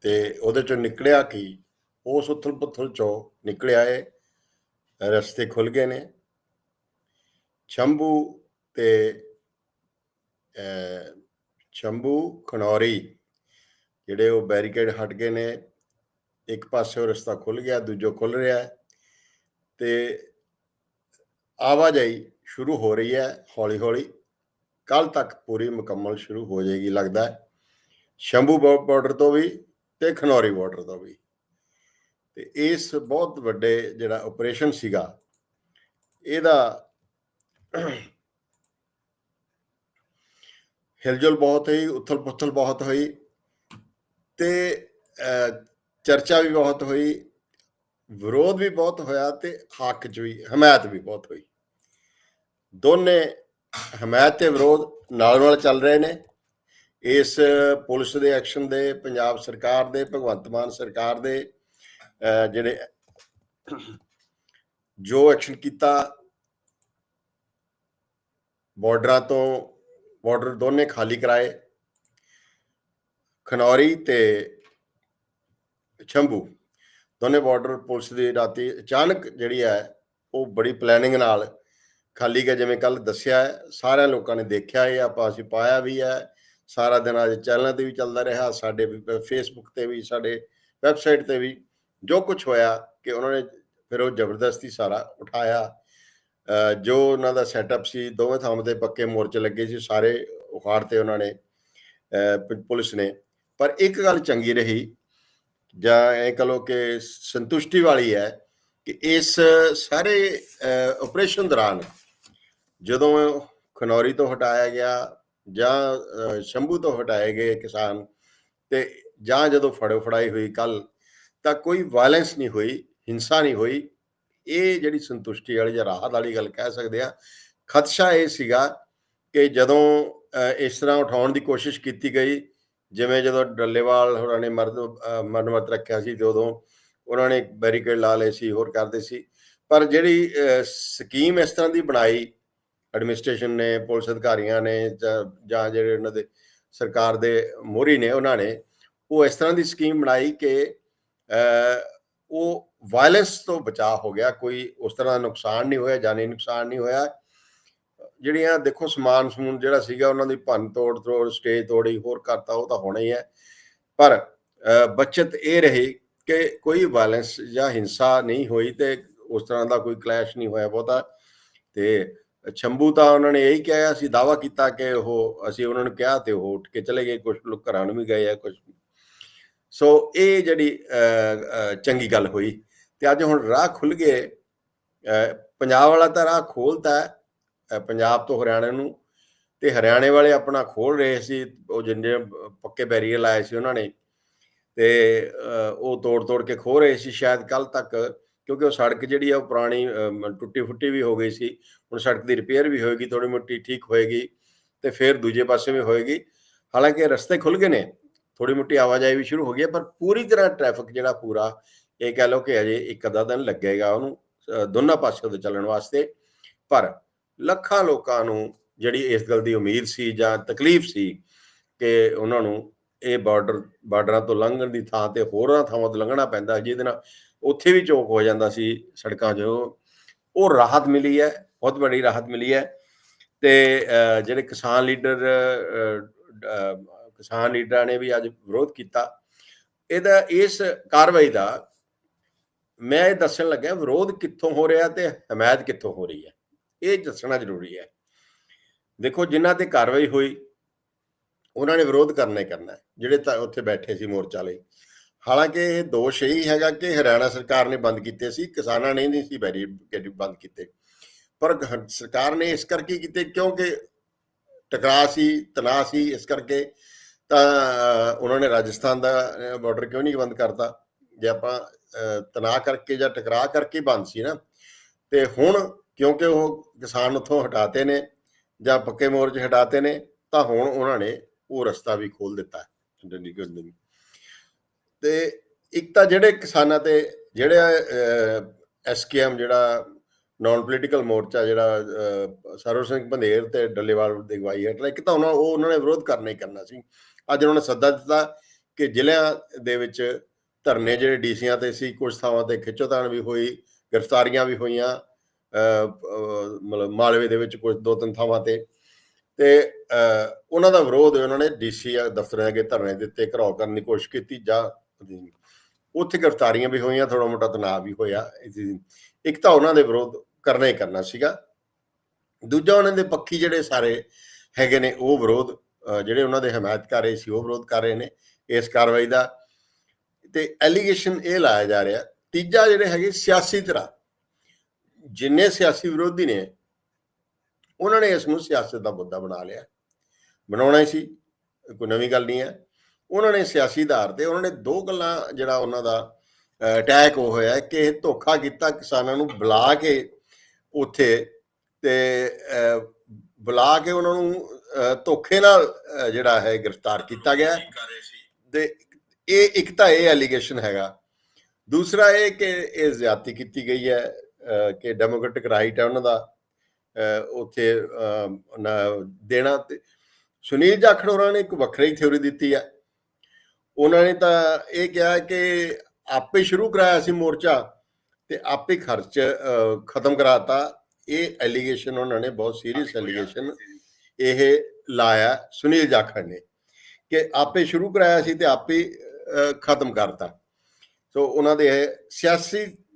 ਤੇ ਉਹਦੇ ਚੋਂ ਨਿਕਲਿਆ ਕੀ? ਉਸ ਉਥਲ-ਪੁਥਲ ਚੋਂ ਨਿਕਲਿਆ ਏ। ਰਸਤੇ ਖੁੱਲ ਗਏ ਨੇ। ਸ਼ੰਭੂ ਤੇ ਅਹ, ਸ਼ੰਭੂ ਖਨੌਰੀ ਜਿਹੜੇ ਉਹ ਬੈਰੀਕੇਡ ਹਟ ਗਏ ਨੇ। ਇੱਕ ਪਾਸੇ ਰਸਤਾ ਖੁੱਲ ਗਿਆ ਦੂਜੋ ਖੁੱਲ ਰਿਹਾ ਹੈ। ਤੇ ਆਵਾਜਾਈ ਸ਼ੁਰੂ ਹੋ ਰਹੀ ਹੈ ਹੌਲੀ ਹੌਲੀ ਕੱਲ ਤੱਕ ਪੂਰੀ ਮੁਕੰਮਲ ਸ਼ੁਰੂ ਹੋ ਜਾਏਗੀ ਲੱਗਦਾ ਹੈ। ਸ਼ੰਭੂ ਬਾਰਡਰ ਤੋਂ ਵੀ ਤੇ ਖਨੌਰੀ ਬਾਰਡਰ ਤੋਂ ਵੀ। ਤੇ ਇਸ ਬਹੁਤ ਵੱਡੇ ਜਿਹੜਾ ਆਪਰੇਸ਼ਨ ਸੀਗਾ, ਇਹਦਾ ਹਿਲਜੁਲ ਬਹੁਤ ਹੋਈ ਉਥਲ ਪੁਥਲ ਬਹੁਤ ਹੋਈ ਤੇ ਚਰਚਾ ਵੀ ਬਹੁਤ ਹੋਈ, ਵਿਰੋਧ ਵੀ ਬਹੁਤ ਹੋਇਆ ਤੇ ਹੱਕ ਚ ਵੀ, ਹਮਾਇਤ ਵੀ ਬਹੁਤ ਹੋਈ। ਦੋਨੇ ਹਮਾਇਤ ਤੇ ਵਿਰੋਧ ਨਾਲ ਨਾਲ ਚੱਲ ਰਹੇ ਨੇ। ਇਸ ਪੁਲਿਸ ਦੇ ਐਕਸ਼ਨ ਦੇ, ਪੰਜਾਬ ਸਰਕਾਰ ਦੇ, ਭਗਵੰਤ ਮਾਨ ਸਰਕਾਰ ਦੇ ਜਿਹੜੇ ਜੋ ਐਕਸ਼ਨ ਕੀਤਾ, ਬਾਰਡਰਾਂ ਤੋਂ ਬਾਰਡਰ ਦੋਨੇ ਖਾਲੀ ਕਰਾਏ, ਖਨੌਰੀ ਤੇ ਸ਼ੰਭੂ ਦੋਨੇ ਬਾਰਡਰ ਪੁਲਿਸ ਦੀ ਰਾਤੀ ਅਚਾਨਕ ਜਿਹੜੀ ਹੈ, ਉਹ ਬੜੀ ਪਲੈਨਿੰਗ ਨਾਲ ਖਾਲੀ ਗਿਆ ਜਿਵੇਂ ਕੱਲ ਦੱਸਿਆ ਹੈ, ਸਾਰਿਆਂ ਲੋਕਾਂ ਨੇ ਦੇਖਿਆ, ਇਹ ਆਪਾਂ ਅਸੀਂ ਪਾਇਆ ਵੀ ਹੈ ਸਾਰਾ ਦਿਨ ਅੱਜ ਚੈਨਲਾਂ ਤੇ ਵੀ ਚੱਲਦਾ ਰਿਹਾ, ਸਾਡੇ ਫੇਸਬੁੱਕ ਤੇ ਵੀ, ਸਾਡੇ ਵੈਬਸਾਈਟ ਤੇ ਵੀ, ਜੋ ਕੁਝ ਹੋਇਆ ਕਿ ਉਹਨਾਂ ਨੇ ਫਿਰ ਉਹ ਜ਼ਬਰਦਸਤੀ ਸਾਰਾ ਉਠਾਇਆ। ਜੋ ਉਹਨਾਂ ਦਾ ਸੈਟਅਪ ਸੀ, ਦੋਵੇਂ ਥਾਵਾਂ ਤੇ ਪੱਕੇ ਮੋਰਚੇ ਲੱਗੇ ਸੀ, ਸਾਰੇ ਉਖਾੜ ਤੇ ਉਹਨਾਂ ਨੇ ਪੁਲਿਸ ਨੇ। ਪਰ ਇੱਕ ਗੱਲ ਚੰਗੀ ਰਹੀ, ਜਾਂ ਇਹ ਕਹ ਲਓ ਕਿ ਸੰਤੁਸ਼ਟੀ ਵਾਲੀ ਹੈ ਕਿ ਇਸ ਸਾਰੇ ਆਪਰੇਸ਼ਨ ਦੌਰਾਨ ਜਦੋਂ ਖਨੌਰੀ ਤੋਂ ਹਟਾਇਆ ਗਿਆ ਜਾਂ ਸ਼ੰਭੂ ਤੋਂ ਹਟਾਏ ਗਏ ਕਿਸਾਨ ਤੇ ਜਾਂ ਜਦੋਂ ਫੜੋ ਫੜਾਈ ਹੋਈ ਕੱਲ ਤਾਂ ਕੋਈ ਵਾਇਲੈਂਸ ਨਹੀਂ ਹੋਈ ਹਿੰਸਾ ਨਹੀਂ ਹੋਈ। ਇਹ ਜਿਹੜੀ ਸੰਤੁਸ਼ਟੀ ਵਾਲੀ ਜਾਂ ਰਾਹਤ ਵਾਲੀ ਗੱਲ ਕਹਿ ਸਕਦੇ ਆ ਖਦਸ਼ਾ ਇਹ ਸੀਗਾ ਕਿ ਜਦੋਂ ਇਸ ਤਰ੍ਹਾਂ ਉਠਾਉਣ ਦੀ ਕੋਸ਼ਿਸ਼ ਕੀਤੀ ਗਈ ਜਿਵੇਂ ਜਦੋਂ ਡੱਲੇਵਾਲ ਹੋਰਾਂ ਨੇ ਮਰਦ ਅਹ, ਮਰਨਮਤ ਰੱਖਿਆ ਸੀ ਤੇ ਉਦੋਂ ਉਹਨਾਂ ਨੇ ਬੈਰੀਕੇਡ ਲਾ ਲਏ ਸੀ ਹੋਰ ਕਰਦੇ ਸੀ। ਪਰ ਜਿਹੜੀ ਸਕੀਮ ਇਸ ਤਰ੍ਹਾਂ ਦੀ ਬਣਾਈ ਐਡਮਿਨਿਸਟ੍ਰੇਸ਼ਨ ਨੇ ਪੁਲਿਸ ਅਧਿਕਾਰੀਆਂ ਨੇ ਜਾਂ ਜਿਹੜੇ ਉਹਨਾਂ ਦੇ ਸਰਕਾਰ ਦੇ ਮੋਹਰੀ ਨੇ ਉਹਨਾਂ ਨੇ ਉਹ ਇਸ ਤਰ੍ਹਾਂ ਦੀ ਸਕੀਮ ਬਣਾਈ ਕਿ ਉਹ ਵਾਇਲੈਂਸ ਤੋਂ ਬਚਾਅ ਹੋ ਗਿਆ ਕੋਈ ਉਸ ਤਰ੍ਹਾਂ ਦਾ ਨੁਕਸਾਨ ਨਹੀਂ ਹੋਇਆ ਜਾਨੀ ਨੁਕਸਾਨ ਨਹੀਂ ਹੋਇਆ। ਜਿਹੜੀਆਂ ਦੇਖੋ ਸਮਾਨ ਸਮੂਨ ਜਿਹੜਾ ਸੀਗਾ ਉਹਨਾਂ ਦੀ ਭੰਨ ਤੋੜ ਤੋੜ ਸਟੇਜ ਤੋੜੀ ਹੋਰ ਕਰਤਾ ਉਹ ਤਾਂ ਹੋਣਾ ਹੀ ਹੈ। ਪਰ ਅਹ, ਬਚਤ ਇਹ ਰਹੀ ਕਿ ਕੋਈ ਵਾਇਲੈਂਸ ਜਾਂ ਹਿੰਸਾ ਨਹੀਂ ਹੋਈ ਤੇ ਉਸ ਤਰ੍ਹਾਂ ਦਾ ਕੋਈ ਕਲੈਸ਼ ਨਹੀਂ ਹੋਇਆ ਬਹੁਤਾ। ਤੇ ਸ਼ੰਭੂ ਤਾਂ ਉਹਨਾਂ ਨੇ ਇਹੀ ਕਿਹਾ, ਅਸੀਂ ਦਾਵਾ ਕੀਤਾ ਕਿ ਉਹ, ਅਸੀਂ ਉਹਨਾਂ ਨੂੰ ਕਿਹਾ ਤੇ ਉਹ ਉੱਠ ਕੇ ਚਲੇ ਗਏ ਕੁਝ ਲੋਕ ਘਰਾਂ ਨੂੰ ਵੀ ਗਏ ਆ ਕੁਝ ਸੋ ਇਹ ਜਿਹੜੀ ਚੰਗੀ ਗੱਲ ਹੋਈ ਤੇ ਅੱਜ ਹੁਣ ਰਾਹ ਖੁੱਲ ਗਏ। ਪੰਜਾਬ ਵਾਲਾ ਤਾਂ ਰਾਹ ਖੋਲਤਾ ਪੰਜਾਬ ਤੋਂ ਹਰਿਆਣਾ ਨੂੰ ਤੇ ਹਰਿਆਣੇ ਵਾਲੇ ਆਪਣਾ ਖੋਲ ਰਹੇ ਸੀ, ਉਹ ਜਿੰਨੇ ਪੱਕੇ ਬੈਰੀਅਰ ਲਾਏ ਸੀ ਉਹਨਾਂ ਨੇ ਤੇ ਉਹ ਤੋੜ ਤੋੜ ਕੇ ਖੋ ਰਹੇ ਸੀ, ਸ਼ਾਇਦ ਕੱਲ ਤੱਕ ਕਿਉਂਕਿ ਉਹ ਸੜਕ ਜਿਹੜੀ ਆ, ਉਹ ਪੁਰਾਣੀ ਟੁੱਟੀ ਫੁੱਟੀ ਵੀ ਹੋ ਗਈ ਸੀ। ਹੁਣ ਸੜਕ ਦੀ ਰਿਪੇਅਰ ਵੀ ਹੋਏਗੀ ਥੋੜੀ ਮੋਟੀ ਠੀਕ ਹੋਏਗੀ ਤੇ ਫਿਰ ਦੂਜੇ ਪਾਸੇ ਵੀ ਹੋਏਗੀ। ਹਾਲਾਂਕਿ ਰਸਤੇ ਖੁੱਲ ਗਏ ਨੇ ਥੋੜੀ ਮੋਟੀ ਆਵਾਜਾਈ ਵੀ ਸ਼ੁਰੂ ਹੋ ਗਈ ਹੈ, ਪਰ ਪੂਰੀ ਤਰ੍ਹਾਂ ਟ੍ਰੈਫਿਕ ਜਿਹੜਾ ਪੂਰਾ, ਇਹ ਕਹਿ ਲਓ ਕਿ ਅਜੇ ਇੱਕ ਅੱਧਾ ਦਿਨ ਲੱਗੇਗਾ ਉਹਨੂੰ ਦੋਨਾਂ ਪਾਸਿਆਂ ਤੋਂ ਚੱਲਣ ਵਾਸਤੇ। ਪਰ ਲੱਖਾਂ ਲੋਕਾਂ ਨੂੰ ਜਿਹੜੀ ਇਸ ਗੱਲ ਦੀ ਉਮੀਦ ਸੀ ਜਾਂ ਤਕਲੀਫ ਸੀ ਕਿ ਉਹਨਾਂ ਨੂੰ ਇਹ ਬਾਰਡਰ ਬਾਰਡਰਾਂ ਤੋਂ ਲੰਘਣ ਦੀ ਥਾਂ ਤੇ ਹੋਰਾਂ ਥਾਵਾਂ ਤੋਂ ਲੰਘਣਾ ਪੈਂਦਾ ਜਿਹਦੇ ਨਾਲ ਉੱਥੇ ਵੀ ਚੌਕ ਹੋ ਜਾਂਦਾ ਸੀ ਸੜਕਾਂ 'ਚ। ਉਹ ਰਾਹਤ ਮਿਲੀ ਹੈ, ਬਹੁਤ ਵੱਡੀ ਰਾਹਤ ਮਿਲੀ ਹੈ ਤੇ ਜਿਹੜੇ ਕਿਸਾਨ ਲੀਡਰ ਕਿਸਾਨ ਲੀਡਰਾਂ ਨੇ ਵੀ ਅੱਜ ਵਿਰੋਧ ਕੀਤਾ। ਇਹਦਾ, ਇਸ ਕਾਰਵਾਈ ਦਾ ਮੈਂ ਇਹ ਦੱਸਣ ਲੱਗਾ ਵਿਰੋਧ ਕਿੱਥੋਂ ਹੋ ਰਿਹਾ ਤੇ ਹਮਾਇਤ ਕਿੱਥੋਂ ਹੋ ਰਹੀ ਹੈ? ਇਹ ਦੱਸਣਾ ਜ਼ਰੂਰੀ ਹੈ। ਦੇਖੋ, ਜਿਨ੍ਹਾਂ ਤੇ ਕਾਰਵਾਈ ਹੋਈ ਉਹਨਾਂ ਨੇ ਵਿਰੋਧ ਕਰਨਾ ਹੀ ਕਰਨਾ ਜਿਹੜੇ ਤਾਂ ਉੱਥੇ ਬੈਠੇ ਸੀ ਮੋਰਚਾ ਲਈ। ਹਾਲਾਂਕਿ ਇਹ ਦੋਸ਼ ਇਹੀ ਹੈਗਾ ਕਿ ਹਰਿਆਣਾ ਸਰਕਾਰ ਨੇ ਬੰਦ ਕੀਤੇ ਸੀ ਕਿਸਾਨਾਂ ਨੇ ਨਹੀਂ ਸੀ ਬੈਰੀਕੇਡ ਬੰਦ ਕੀਤੇ। ਪਰ ਗ- ਸਰਕਾਰ ਨੇ ਇਸ ਕਰਕੇ ਕੀਤੇ ਕਿਉਂਕਿ ਟਕਰਾਅ ਸੀ ਤਣਾਅ ਸੀ ਇਸ ਕਰਕੇ ਤਾਂ ਉਹਨਾਂ ਨੇ ਰਾਜਸਥਾਨ ਦਾ ਬਾਰਡਰ ਕਿਉਂ ਨਹੀਂ ਬੰਦ ਕਰਤਾ? ਜੇ ਆਪਾਂ ਅਹ, ਤਣਾਅ ਕਰਕੇ ਜਾਂ ਟਕਰਾਅ ਕਰਕੇ ਬੰਦ ਸੀ ਨਾ ਤੇ ਹੁਣ ਕਿਉਂਕਿ ਉਹ ਕਿਸਾਨ ਉੱਥੋਂ ਹਟਾਤੇ ਨੇ ਜਾਂ ਪੱਕੇ ਮੋਰਚੇ ਹਟਾਤੇ ਨੇ ਤਾਂ ਹੁਣ ਉਹਨਾਂ ਨੇ ਉਹ ਰਸਤਾ ਵੀ ਖੋਲ ਦਿੱਤਾ ਹੈ ਚੰਡੀਗੜ੍ਹ ਨੂੰ ਤੇ ਇੱਕ ਤਾਂ ਜਿਹੜੇ ਕਿਸਾਨਾਂ ਤੇ ਜਿਹੜੇ ਐਸਕੇਐਮ ਜਿਹੜਾ ਨਾਨ ਪੋਲੀਟੀਕਲ ਮੋਰਚਾ ਜਿਹੜਾ ਸਰਵ ਸਿੰਘ ਬੰਦੇਰ ਤੇ ਡੱਲੇਵਾਲ ਦੀ ਅਗਵਾਈ ਹੇਠ ਇੱਕ ਤਾਂ ਉਹਨਾਂ, ਉਹ ਉਹਨਾਂ ਨੇ ਵਿਰੋਧ ਕਰਨਾ ਹੀ ਕਰਨਾ ਸੀ। ਅੱਜ ਉਹਨਾਂ ਨੇ ਸੱਦਾ ਦਿੱਤਾ ਕਿ ਜ਼ਿਲ੍ਹਿਆਂ ਦੇ ਵਿੱਚ ਧਰਨੇ ਜਿਹੜੇ ਡੀਸੀਆਂ ਤੇ ਸੀ, ਕੁਝ ਥਾਵਾਂ ਤੇ ਖਿੱਚੋਤਾਣ ਵੀ ਹੋਈ, ਗ੍ਰਿਫਤਾਰੀਆਂ ਵੀ ਹੋਈਆਂ ਮਤਲਬ ਮਾਲਵੇ ਦੇ ਵਿੱਚ ਕੁਝ ਦੋ ਤਿੰਨ ਥਾਵਾਂ ਤੇ। ਤੇ ਉਹਨਾਂ ਦਾ ਵਿਰੋਧ ਉਹਨਾਂ ਨੇ ਡੀਸੀ ਦਫ਼ਤਰਾਂ ਅੱਗੇ ਧਰਨੇ ਦਿੱਤੇ ਘਰਾਓ ਕਰਨ ਦੀ ਕੋਸ਼ਿਸ਼ ਕੀਤੀ, ਜਾਂ ਉੱਥੇ ਗ੍ਰਿਫਤਾਰੀਆਂ ਵੀ ਹੋਈਆਂ ਥੋੜਾ ਮੋਟਾ ਤਣਾਅ ਵੀ ਹੋਇਆ। ਇੱਕ ਤਾਂ ਉਹਨਾਂ ਦੇ ਵਿਰੋਧ ਕਰਨਾ ਹੀ ਕਰਨਾ ਸੀਗਾ। ਦੂਜਾ ਉਹਨਾਂ ਦੇ ਪੱਖੀ ਜਿਹੜੇ ਸਾਰੇ ਹੈਗੇ ਨੇ, ਉਹ ਵਿਰੋਧ ਜਿਹੜੇ ਉਹਨਾਂ ਦੇ ਹਮਾਇਤ ਕਰ ਰਹੇ ਸੀ, ਉਹ ਵਿਰੋਧ ਕਰ ਰਹੇ ਨੇ ਇਸ ਕਾਰਵਾਈ ਦਾ। ਤੇ ਐਲੀਗੇਸ਼ਨ ਇਹ ਲਾਇਆ ਜਾ ਰਿਹਾ। ਤੀਜਾ ਜਿਹੜੇ ਹੈਗੇ ਸਿਆਸੀ ਤਰ੍ਹਾਂ ਜਿੰਨੇ ਸਿਆਸੀ ਵਿਰੋਧੀ ਨੇ ਉਹਨਾਂ ਨੇ ਇਸ ਨੂੰ ਸਿਆਸਤ ਦਾ ਮੁੱਦਾ ਬਣਾ ਲਿਆ। ਬਣਾਉਣਾ ਹੀ ਸੀ ਕੋਈ ਨਵੀਂ ਗੱਲ ਨਹੀਂ ਹੈ। ਉਹਨਾਂ ਨੇ ਸਿਆਸੀ ਆਧਾਰ ਤੇ ਉਹਨਾਂ ਨੇ ਦੋ ਗੱਲਾਂ ਜਿਹੜਾ ਉਹਨਾਂ ਦਾ ਅਟੈਕ ਉਹ ਹੋਇਆ ਕਿ ਇਹ ਧੋਖਾ ਕੀਤਾ ਕਿਸਾਨਾਂ ਨੂੰ ਬੁਲਾ ਕੇ ਉੱਥੇ ਤੇ ਬੁਲਾ ਕੇ ਉਹਨਾਂ ਨੂੰ ਧੋਖੇ ਨਾਲ ਜਿਹੜਾ ਹੈ ਗ੍ਰਿਫਤਾਰ ਕੀਤਾ ਗਿਆ। ਤੇ ਇਹ ਇੱਕ ਤਾਂ ਇਹ ਐਲੀਗੇਸ਼ਨ ਹੈਗਾ। ਦੂਸਰਾ ਇਹ ਕਿ ਇਹ ਜ਼ਿਆਦਤੀ ਕੀਤੀ ਗਈ ਹੈ ਕਿ ਡੈਮੋਕ੍ਰੈਟਿਕ ਰਾਈਟ ਹੈ ਉਹਨਾਂ ਦਾ। ਉੱਥੇ ਦੇਣਾ ਤੇ ਸੁਨੀਲ ਜਾਖੜ ਹੋਰਾਂ ਨੇ ਇੱਕ ਵੱਖਰੀ ਥਿਉਰੀ ਦਿੱਤੀ ਹੈ ਉਹਨਾਂ ਨੇ ਤਾਂ ਇਹ ਕਿਹਾ ਕਿ ਆਪੇ ਸ਼ੁਰੂ ਕਰਾਇਆ ਸੀ ਮੋਰਚਾ ਤੇ ਆਪੇ ਖਰਚ ਖਤਮ ਕਰਾਤਾ। ਇਹ ਐਲੀਗੇਸ਼ਨ ਉਹਨਾਂ ਨੇ ਬਹੁਤ ਸੀਰੀਅਸ ਐਲੀਗੇਸ਼ਨ ਇਹ ਲਾਇਆ ਸੁਨੀਲ ਜਾਖੜ ਨੇ ਕਿ ਆਪੇ ਸ਼ੁਰੂ ਕਰਾਇਆ ਸੀ ਤੇ ਆਪੇ ਖਤਮ ਕਰਤਾ। ਸੋ ਉਹਨਾਂ ਦੇ ਇਹ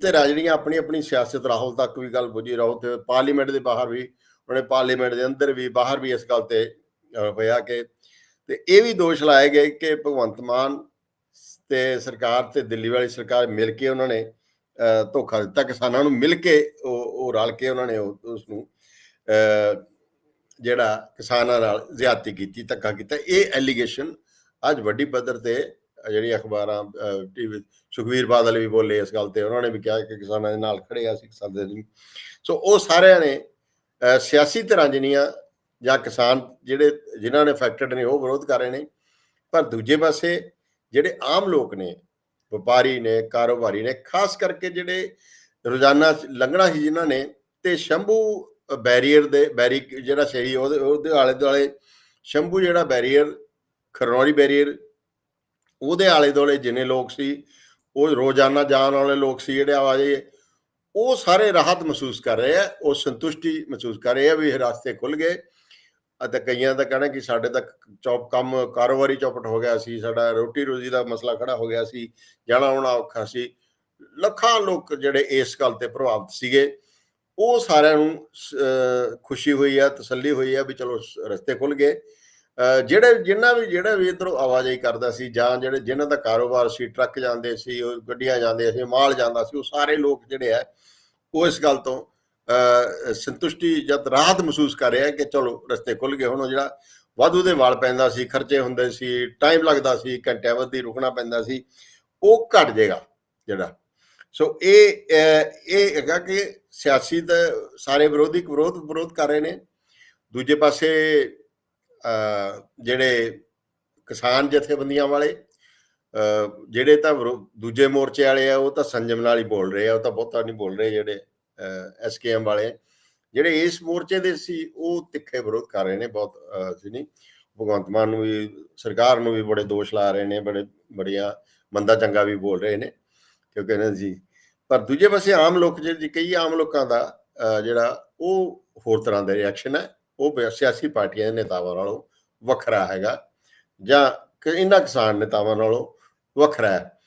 ਸਿਆਸੀ ਤੇ ਜਿਹੜੀਆਂ ਆਪਣੀ ਆਪਣੀ ਸਿਆਸਤ ਰਾਹੁਲ ਤੱਕ ਵੀ ਗੱਲ ਪੁੱਜੀ ਰਹੋ ਤੇ ਪਾਰਲੀਮੈਂਟ ਦੇ ਬਾਹਰ ਵੀ, ਉਹਨੇ ਪਾਰਲੀਮੈਂਟ ਦੇ ਅੰਦਰ ਵੀ, ਬਾਹਰ ਵੀ ਇਸ ਗੱਲ ਤੇ ਹੋਇਆ ਕਿ ਤੇ ਇਹ ਵੀ ਦੋਸ਼ ਲਾਏ ਗਏ ਕਿ ਭਗਵੰਤ ਮਾਨ ਤੇ ਸਰਕਾਰ ਤੇ ਦਿੱਲੀ ਵਾਲੀ ਸਰਕਾਰ ਮਿਲ ਕੇ ਉਹਨਾਂ ਨੇ ਧੋਖਾ ਦਿੱਤਾ। ਕਿਸਾਨਾਂ ਨੂੰ ਮਿਲ ਕੇ ਉਹ ਉਹ ਰਲ ਕੇ ਉਹਨਾਂ ਨੇ ਉਸ ਨੂੰ ਜਿਹੜਾ ਕਿਸਾਨਾਂ ਨਾਲ ਜ਼ਿਆਦਤੀ ਕੀਤੀ, ਧੱਕਾ ਕੀਤਾ। ਇਹ ਐਲੀਗੇਸ਼ਨ ਅੱਜ ਵੱਡੀ ਪੱਧਰ ਤੇ ਜਿਹੜੀ ਅਖਬਾਰਾਂ ਟੀਵੀ ਸੁਖਵੀਰ ਬਾਦਲ ਵੀ ਬੋਲੇ ਇਸ ਗੱਲ ਤੇ, ਉਹਨਾਂ ਨੇ ਵੀ ਕਿਹਾ ਕਿ ਕਿਸਾਨਾਂ ਦੇ ਨਾਲ ਖੜੇ ਆ ਅਸੀਂ ਸਾਡੇ ਨਹੀਂ ਸੋ ਉਹ ਸਾਰਿਆਂ ਨੇ ਸਿਆਸੀ ਤਰ੍ਹਾਂ ਜਿਹੜੀਆਂ ਜਾਂ ਕਿਸਾਨ ਜਿਹੜੇ ਜਿਨ੍ਹਾਂ ਨੇ ਫੈਕਟਡ ਨੇ, ਉਹ ਵਿਰੋਧ ਕਰ ਰਹੇ ਨੇ। ਪਰ ਦੂਜੇ ਪਾਸੇ ਜਿਹੜੇ ਆਮ ਲੋਕ ਨੇ, ਵਪਾਰੀ ਨੇ, ਕਾਰੋਬਾਰੀ ਨੇ, ਖਾਸ ਕਰਕੇ ਜਿਹੜੇ ਰੋਜ਼ਾਨਾ ਲੰਘਣਾ ਸੀ ਜਿਨ੍ਹਾਂ ਨੇ ਤੇ ਸ਼ੰਭੂ ਬੈਰੀਅਰ ਦੇ, ਬੈਰੀ ਜਿਹੜਾ ਸਹੀ ਉਹਦੇ ਉਹਦੇ ਆਲੇ ਦੁਆਲੇ ਸ਼ੰਭੂ ਜਿਹੜਾ ਬੈਰੀਅਰ, ਖਰਨੌਰੀ ਬੈਰੀਅਰ ਉਹਦੇ ਆਲੇ ਦੁਆਲੇ ਜਿੰਨੇ ਲੋਕ ਸੀ, ਉਹ ਰੋਜ਼ਾਨਾ ਜਾਣ ਵਾਲੇ ਲੋਕ ਸੀ ਜਿਹੜੇ ਆਵਾਜੇ ਉਹ ਸਾਰੇ ਰਾਹਤ ਮਹਿਸੂਸ ਕਰ ਰਹੇ ਆ, ਉਹ ਸੰਤੁਸ਼ਟੀ ਮਹਿਸੂਸ ਕਰ ਰਹੇ ਆ ਵੀ ਇਹ ਰਸਤੇ ਖੁੱਲ ਗਏ। ਅਤੇ ਕਈਆਂ ਦਾ ਕਹਿਣਾ ਕਿ ਸਾਡੇ ਤੱਕ ਚੌਪ ਕੰਮ ਕਾਰੋਬਾਰੀ ਚੌਪਟ ਹੋ ਗਿਆ ਸੀ, ਸਾਡਾ ਰੋਟੀ ਰੋਜ਼ੀ ਦਾ ਮਸਲਾ ਖੜਾ ਹੋ ਗਿਆ ਸੀ, ਜਾਣਾ ਆਉਣਾ ਔਖਾ ਸੀ। ਲੱਖਾਂ ਲੋਕ ਜਿਹੜੇ ਇਸ ਗੱਲ ਤੇ ਪ੍ਰਭਾਵਿਤ ਸੀਗੇ, ਉਹ ਸਾਰਿਆਂ ਨੂੰ ਖੁਸ਼ੀ ਹੋਈ ਆ, ਤਸੱਲੀ ਹੋਈ ਆ ਵੀ ਚਲੋ ਸ- ਰਸਤੇ ਖੁੱਲ ਗਏ। ਜਿਹੜੇ ਜਿੰਨਾ ਵੀ ਜਿਹੜਾ ਵੀ ਇਧਰੋਂ ਆਵਾਜਾਈ ਕਰਦਾ ਸੀ ਜਾਂ ਜਿਹੜੇ ਜਿਨ੍ਹਾਂ ਦਾ ਕਾਰੋਬਾਰ ਸੀ, ਟਰੱਕ ਜਾਂਦੇ ਸੀ, ਉਹ ਗੱਡੀਆਂ ਜਾਂਦੇ ਸੀ, ਮਾਲ ਜਾਂਦਾ ਸੀ, ਉਹ ਸਾਰੇ ਲੋਕ ਜਿਹੜੇ ਆ, ਉਹ ਇਸ ਗੱਲ ਤੋਂ ਸੰਤੁਸ਼ਟੀ ਜਦ ਰਾਹਤ ਮਹਿਸੂਸ ਕਰ ਰਿਹਾ ਕਿ ਚਲੋ ਰਸਤੇ ਖੁੱਲ ਗਏ, ਹੁਣ ਉਹ ਜਿਹੜਾ ਵਾਧੂ ਦੇ ਵਾਲ ਪੈਂਦਾ ਸੀ, ਖਰਚੇ ਹੁੰਦੇ ਸੀ ਟਾਈਮ ਲੱਗਦਾ ਸੀ, ਘੰਟਿਆਂ ਬੱਧੀ ਰੁਕਣਾ ਪੈਂਦਾ ਸੀ, ਉਹ ਘਟ ਜਾਏਗਾ ਜਿਹੜਾ। ਸੋ ਇਹ ਇਹ ਹੈਗਾ ਕਿ ਸਿਆਸੀ ਤਾਂ ਸਾਰੇ ਵਿਰੋਧੀ ਵਿਰੋਧ ਵਿਰੋਧ ਕਰ ਰਹੇ ਨੇ। ਦੂਜੇ ਪਾਸੇ ਜਿਹੜੇ ਕਿਸਾਨ ਜਥੇਬੰਦੀਆਂ ਵਾਲੇ ਜਿਹੜੇ ਤਾਂ ਵਿਰੋ- ਦੂਜੇ ਮੋਰਚੇ ਵਾਲੇ ਆ, ਉਹ ਤਾਂ ਸੰਜਮ ਨਾਲ ਹੀ ਬੋਲ ਰਹੇ ਆ, ਉਹ ਤਾਂ ਬਹੁਤਾ ਨਹੀਂ ਬੋਲ ਰਹੇ ਜਿਹੜੇ ਐਸਕੇਐਮ ਵਾਲੇ ਜਿਹੜੇ ਇਸ ਮੋਰਚੇ ਦੇ ਸੀ, ਉਹ ਤਿੱਖੇ ਵਿਰੋਧ ਕਰ ਰਹੇ ਨੇ ਬਹੁਤ ਸੀ ਨਹੀਂ, ਭਗਵੰਤ ਮਾਨ ਨੂੰ ਵੀ, ਸਰਕਾਰ ਨੂੰ ਵੀ ਬੜੇ ਦੋਸ਼ ਲਾ ਰਹੇ ਨੇ, ਬੜੇ ਬੜੀਆਂ ਮੰਦਾ ਚੰਗਾ ਵੀ ਬੋਲ ਰਹੇ ਨੇ ਕਿਉਂਕਿ ਇਹਨਾਂ ਜੀ। ਪਰ ਦੂਜੇ ਪਾਸੇ ਆਮ ਲੋਕ ਜਿਹੜੇ ਕਈ ਆਮ ਲੋਕਾਂ ਦਾ ਜਿਹੜਾ ਉਹ ਹੋਰ ਤਰ੍ਹਾਂ ਦੇ ਰਿਐਕਸ਼ਨ ਹੈ ਉਹ ਸਿਆਸੀ ਪਾਰਟੀਆਂ ਦੇ ਨੇਤਾਵਾਂ ਨਾਲੋਂ ਵੱਖਰਾ ਹੈਗਾ ਜਾਂ ਇਹਨਾਂ ਕਿਸਾਨ ਨੇਤਾਵਾਂ ਨਾਲੋਂ ਵੱਖਰਾ ਹੈ।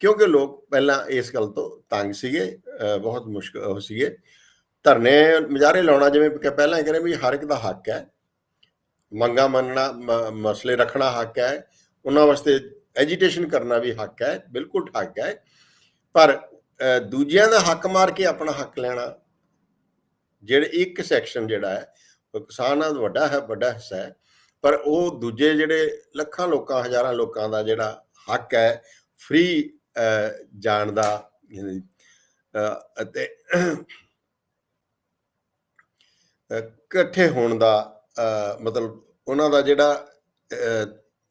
ਕਿਉਂਕਿ ਲੋਕ ਪਹਿਲਾਂ ਇਸ ਗੱਲ ਤੋਂ ਤੰਗ ਸੀਗੇ ਬਹੁਤ ਮੁਸ਼ਕਲ ਉਹ ਸੀਗੇ। ਧਰਨੇ ਮਜਾਰੇ ਲਾਉਣਾ, ਜਿਵੇਂ ਕਿ ਪਹਿਲਾਂ ਹੀ ਕਰੇ ਵੀ ਹਰ ਇੱਕ ਦਾ ਹੱਕ ਹੈ। ਮੰਗਾ ਮੰਨਣਾ, ਮ- ਮਸਲੇ ਰੱਖਣਾ ਹੱਕ ਹੈ। ਉਹਨਾਂ ਵਾਸਤੇ ਐਜੀਟੇਸ਼ਨ ਕਰਨਾ ਵੀ ਹੱਕ ਹੈ, ਬਿਲਕੁਲ ਹੱਕ ਹੈ। ਪਰ ਦੂਜਿਆਂ ਦਾ ਹੱਕ ਮਾਰ ਕੇ ਆਪਣਾ ਹੱਕ ਲੈਣਾ, ਜਿਹੜੇ ਇੱਕ ਸੈਕਸ਼ਨ ਜਿਹੜਾ ਹੈ ਕਿਸਾਨ ਦਾ ਵੱਡਾ ਹੈ, ਵੱਡਾ ਹਿੱਸਾ ਹੈ, ਪਰ ਉਹ ਦੂਜੇ ਜਿਹੜੇ ਲੱਖਾਂ ਲੋਕਾਂ, ਹਜ਼ਾਰਾਂ ਲੋਕਾਂ ਦਾ ਜਿਹੜਾ ਹੱਕ ਹੈ ਫ੍ਰੀ ਜਾਣ ਦਾ ਅਤੇ ਇਕੱਠੇ ਹੋਣ ਦਾ ਮਤਲਬ ਉਹਨਾਂ ਦਾ ਜਿਹੜਾ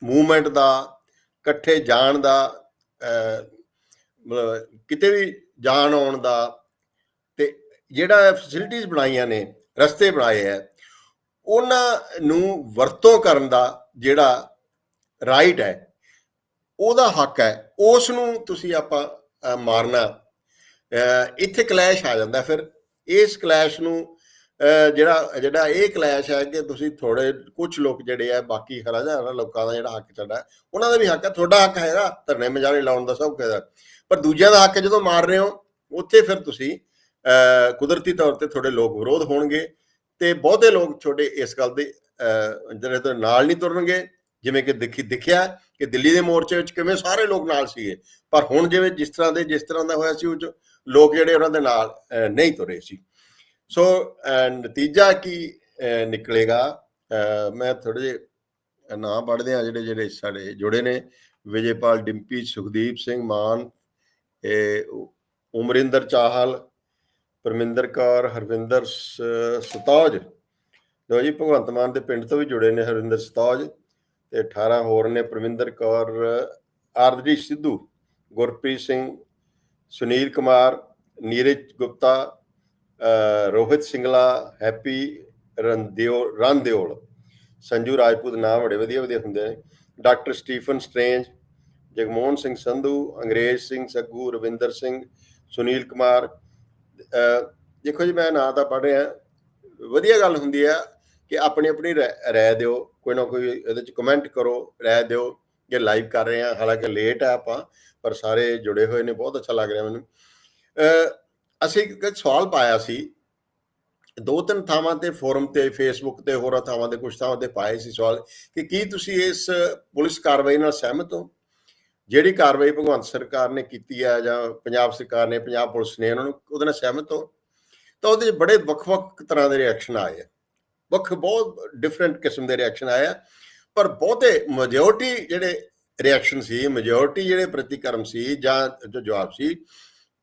ਮੂਵਮੈਂਟ ਦਾ, ਇਕੱਠੇ ਜਾਣ ਦਾ ਕਿਤੇ ਵੀ ਜਾਣ ਆਉਣ ਦਾ, ਤੇ ਜਿਹੜਾ ਫੈਸਿਲਿਟੀਆਂ ਬਣਾਈਆਂ ਨੇ, ਰਸਤੇ ਬਣਾਏ ਆ ਉਹਨਾਂ ਨੂੰ ਵਰਤੋਂ ਕਰਨ ਦਾ ਜਿਹੜਾ ਰਾਈਟ ਹੈ ਉਹਦਾ ਹੱਕ ਹੈ ਉਸ ਨੂੰ ਤੁਸੀਂ ਆਪਾਂ ਮਾਰਨਾ। ਅਹ, ਇੱਥੇ ਕਲੈਸ਼ ਆ ਜਾਂਦਾ ਫਿਰ। ਇਸ ਕਲੈਸ਼ ਨੂੰ ਅਹ, ਜਿਹੜਾ ਜਿਹੜਾ ਇਹ ਕਲੈਸ਼ ਹੈ ਕਿ ਤੁਸੀਂ ਥੋੜੇ ਕੁਝ ਲੋਕ ਜਿਹੜੇ ਆ ਬਾਕੀ ਹਜ਼ਾਰਾਂ ਲੋਕਾਂ ਦਾ ਜਿਹੜਾ ਹੱਕ ਚੱਲਦਾ ਉਹਨਾਂ ਦਾ ਵੀ ਹੱਕ ਹੈ। ਤੁਹਾਡਾ ਹੱਕ ਹੈਗਾ ਧਰਨੇ ਮਜਾਰੇ ਲਾਉਣ ਦਾ ਸਭ ਕੁਝ ਪਰ ਦੂਜਿਆਂ ਦਾ ਹੱਕ ਜਦੋਂ ਮਾਰ ਰਹੇ ਹੋ ਉੱਥੇ ਫਿਰ ਤੁਸੀਂ ਅਹ, ਕੁਦਰਤੀ ਤੌਰ ਤੇ ਤੁਹਾਡੇ ਲੋਕ ਵਿਰੋਧ ਹੋਣਗੇ। ਤੇ ਬਹੁਤੇ ਲੋਕ ਛੋਟੇ ਇਸ ਗੱਲ ਦੇ ਜਿਹੜੇ ਤੋਂ ਨਾਲ ਨਹੀਂ ਤੁਰਨਗੇ। ਜਿਵੇਂ ਕਿ ਦੇਖੀ, ਦਿਖਿਆ ਕਿ ਦਿੱਲੀ ਦੇ ਮੋਰਚੇ ਵਿੱਚ ਕਿਵੇਂ ਸਾਰੇ ਲੋਕ ਨਾਲ ਸੀਗੇ। ਪਰ ਹੁਣ ਜਿਵੇਂ ਜਿਸ ਤਰ੍ਹਾਂ ਦੇ, ਜਿਸ ਤਰ੍ਹਾਂ ਦਾ ਹੋਇਆ ਸੀ, ਉਹ 'ਚ ਲੋਕ ਜਿਹੜੇ ਉਹਨਾਂ ਦੇ ਨਾਲ ਨਹੀਂ ਤੁਰੇ ਸੀ। ਸੋ ਨਤੀਜਾ ਕੀ ਨਿਕਲੇਗਾ? ਮੈਂ ਥੋੜੇ ਜਿਹੇ ਨਾਂ ਪੜ੍ਹਦੇ ਆ ਜਿਹੜੇ ਜਿਹੜੇ ਸਾਡੇ ਜੁੜੇ ਨੇ। ਵਿਜੇਪਾਲ, ਡਿੰਪੀ, ਸੁਖਦੀਪ ਸਿੰਘ ਮਾਨ, ਇਹ, ਉਮਰਿੰਦਰ ਚਾਹਲ ਪਰਮਿੰਦਰ ਕੌਰ, ਹਰਵਿੰਦਰ ਸਤੌਜ। ਲੋ ਜੀ, ਭਗਵੰਤ ਮਾਨ ਦੇ ਪਿੰਡ ਤੋਂ ਵੀ ਜੁੜੇ ਨੇ ਹਰਵਿੰਦਰ ਸਤੌਜ ਤੇ 18 ਹੋਰ ਨੇ ਪਰਮਿੰਦਰ ਕੌਰ ਆਰਦਰੀ ਸਿੱਧੂ, ਗੁਰਪ੍ਰੀਤ ਸਿੰਘ, ਸੁਨੀਲ ਕੁਮਾਰ, ਨੀਰਜ ਗੁਪਤਾ ਰੋਹਿਤ ਸਿੰਗਲਾ, ਹੈਪੀ ਰੰਦਿਓ, ਰੰਦਿਓਲ। ਸੰਜੂ ਰਾਜਪੂਤ ਨਾਮ ਬੜੇ ਵਧੀਆ ਵਧੀਆ ਹੁੰਦੇ ਨੇ। Doctor Stephen Strange, Jagmohan Singh Sandhu, Angrez Singh Saggu, Ravinder Singh, Sunil Kumar ਦੇਖੋ ਜੀ, ਮੈਂ ਨਾਂ ਤਾਂ ਪੜ੍ਹ ਰਿਹਾ। ਵਧੀਆ ਗੱਲ ਹੁੰਦੀ ਆ ਕਿ ਆਪਣੀ ਆਪਣੀ ਰਾਏ ਰਾਏ ਦਿਓ। ਕੋਈ ਨਾ ਕੋਈ ਇਹਦੇ ਚ ਕਮੈਂਟ ਕਰੋ ਰਾਏ ਦਿਓ। ਜੇ ਲਾਈਵ ਕਰ ਰਹੇ ਆ, ਹਾਲਾਂਕਿ ਲੇਟ ਆ ਆਪਾਂ, ਪਰ ਸਾਰੇ ਜੁੜੇ ਹੋਏ ਨੇ, ਬਹੁਤ ਅੱਛਾ ਲੱਗ ਰਿਹਾ ਮੈਨੂੰ। ਅਸੀਂ ਇੱਕ ਸਵਾਲ ਪਾਇਆ ਸੀ। ਦੋ ਤਿੰਨ ਥਾਵਾਂ ਤੇ ਫੋਰਮ ਤੇ ਫੇਸਬੁੱਕ ਤੇ, ਹੋਰਾਂ ਥਾਵਾਂ ਤੇ ਕੁਝ ਥਾਵਾਂ ਤੇ ਪਾਏ ਸੀ ਸਵਾਲ ਕਿ ਕੀ ਤੁਸੀਂ ਇਸ ਪੁਲਿਸ ਕਾਰਵਾਈ ਨਾਲ ਸਹਿਮਤ ਹੋ? ਜਿਹੜੀ ਕਾਰਵਾਈ ਭਗਵੰਤ ਸਰਕਾਰ ਨੇ ਕੀਤੀ ਹੈ ਜਾਂ ਪੰਜਾਬ ਸਰਕਾਰ ਨੇ, ਪੰਜਾਬ ਪੁਲਿਸ ਨੇ ਉਹਨਾਂ ਨੂੰ ਉਹਦੇ ਨਾਲ ਸਹਿਮਤ ਹੋ ਤਾਂ ਉਹਦੇ 'ਚ ਬੜੇ ਵੱਖ-ਵੱਖ ਤਰ੍ਹਾਂ ਦੇ ਰਿਐਕਸ਼ਨ ਆਏ ਆ। ਵੱਖ ਬਹੁਤ ਡਿਫਰੈਂਟ ਕਿਸਮ ਦੇ ਰਿਐਕਸ਼ਨ ਆਏ ਆ, ਪਰ ਬਹੁਤੇ ਮੈਜੋਰਟੀ ਜਿਹੜੇ ਰਿਐਕਸ਼ਨ ਸੀ ਮੈਜੋਰਟੀ ਜਿਹੜੇ ਪ੍ਰਤੀਕਰਮ ਸੀ ਜਾਂ ਜੋ ਜਵਾਬ ਸੀ,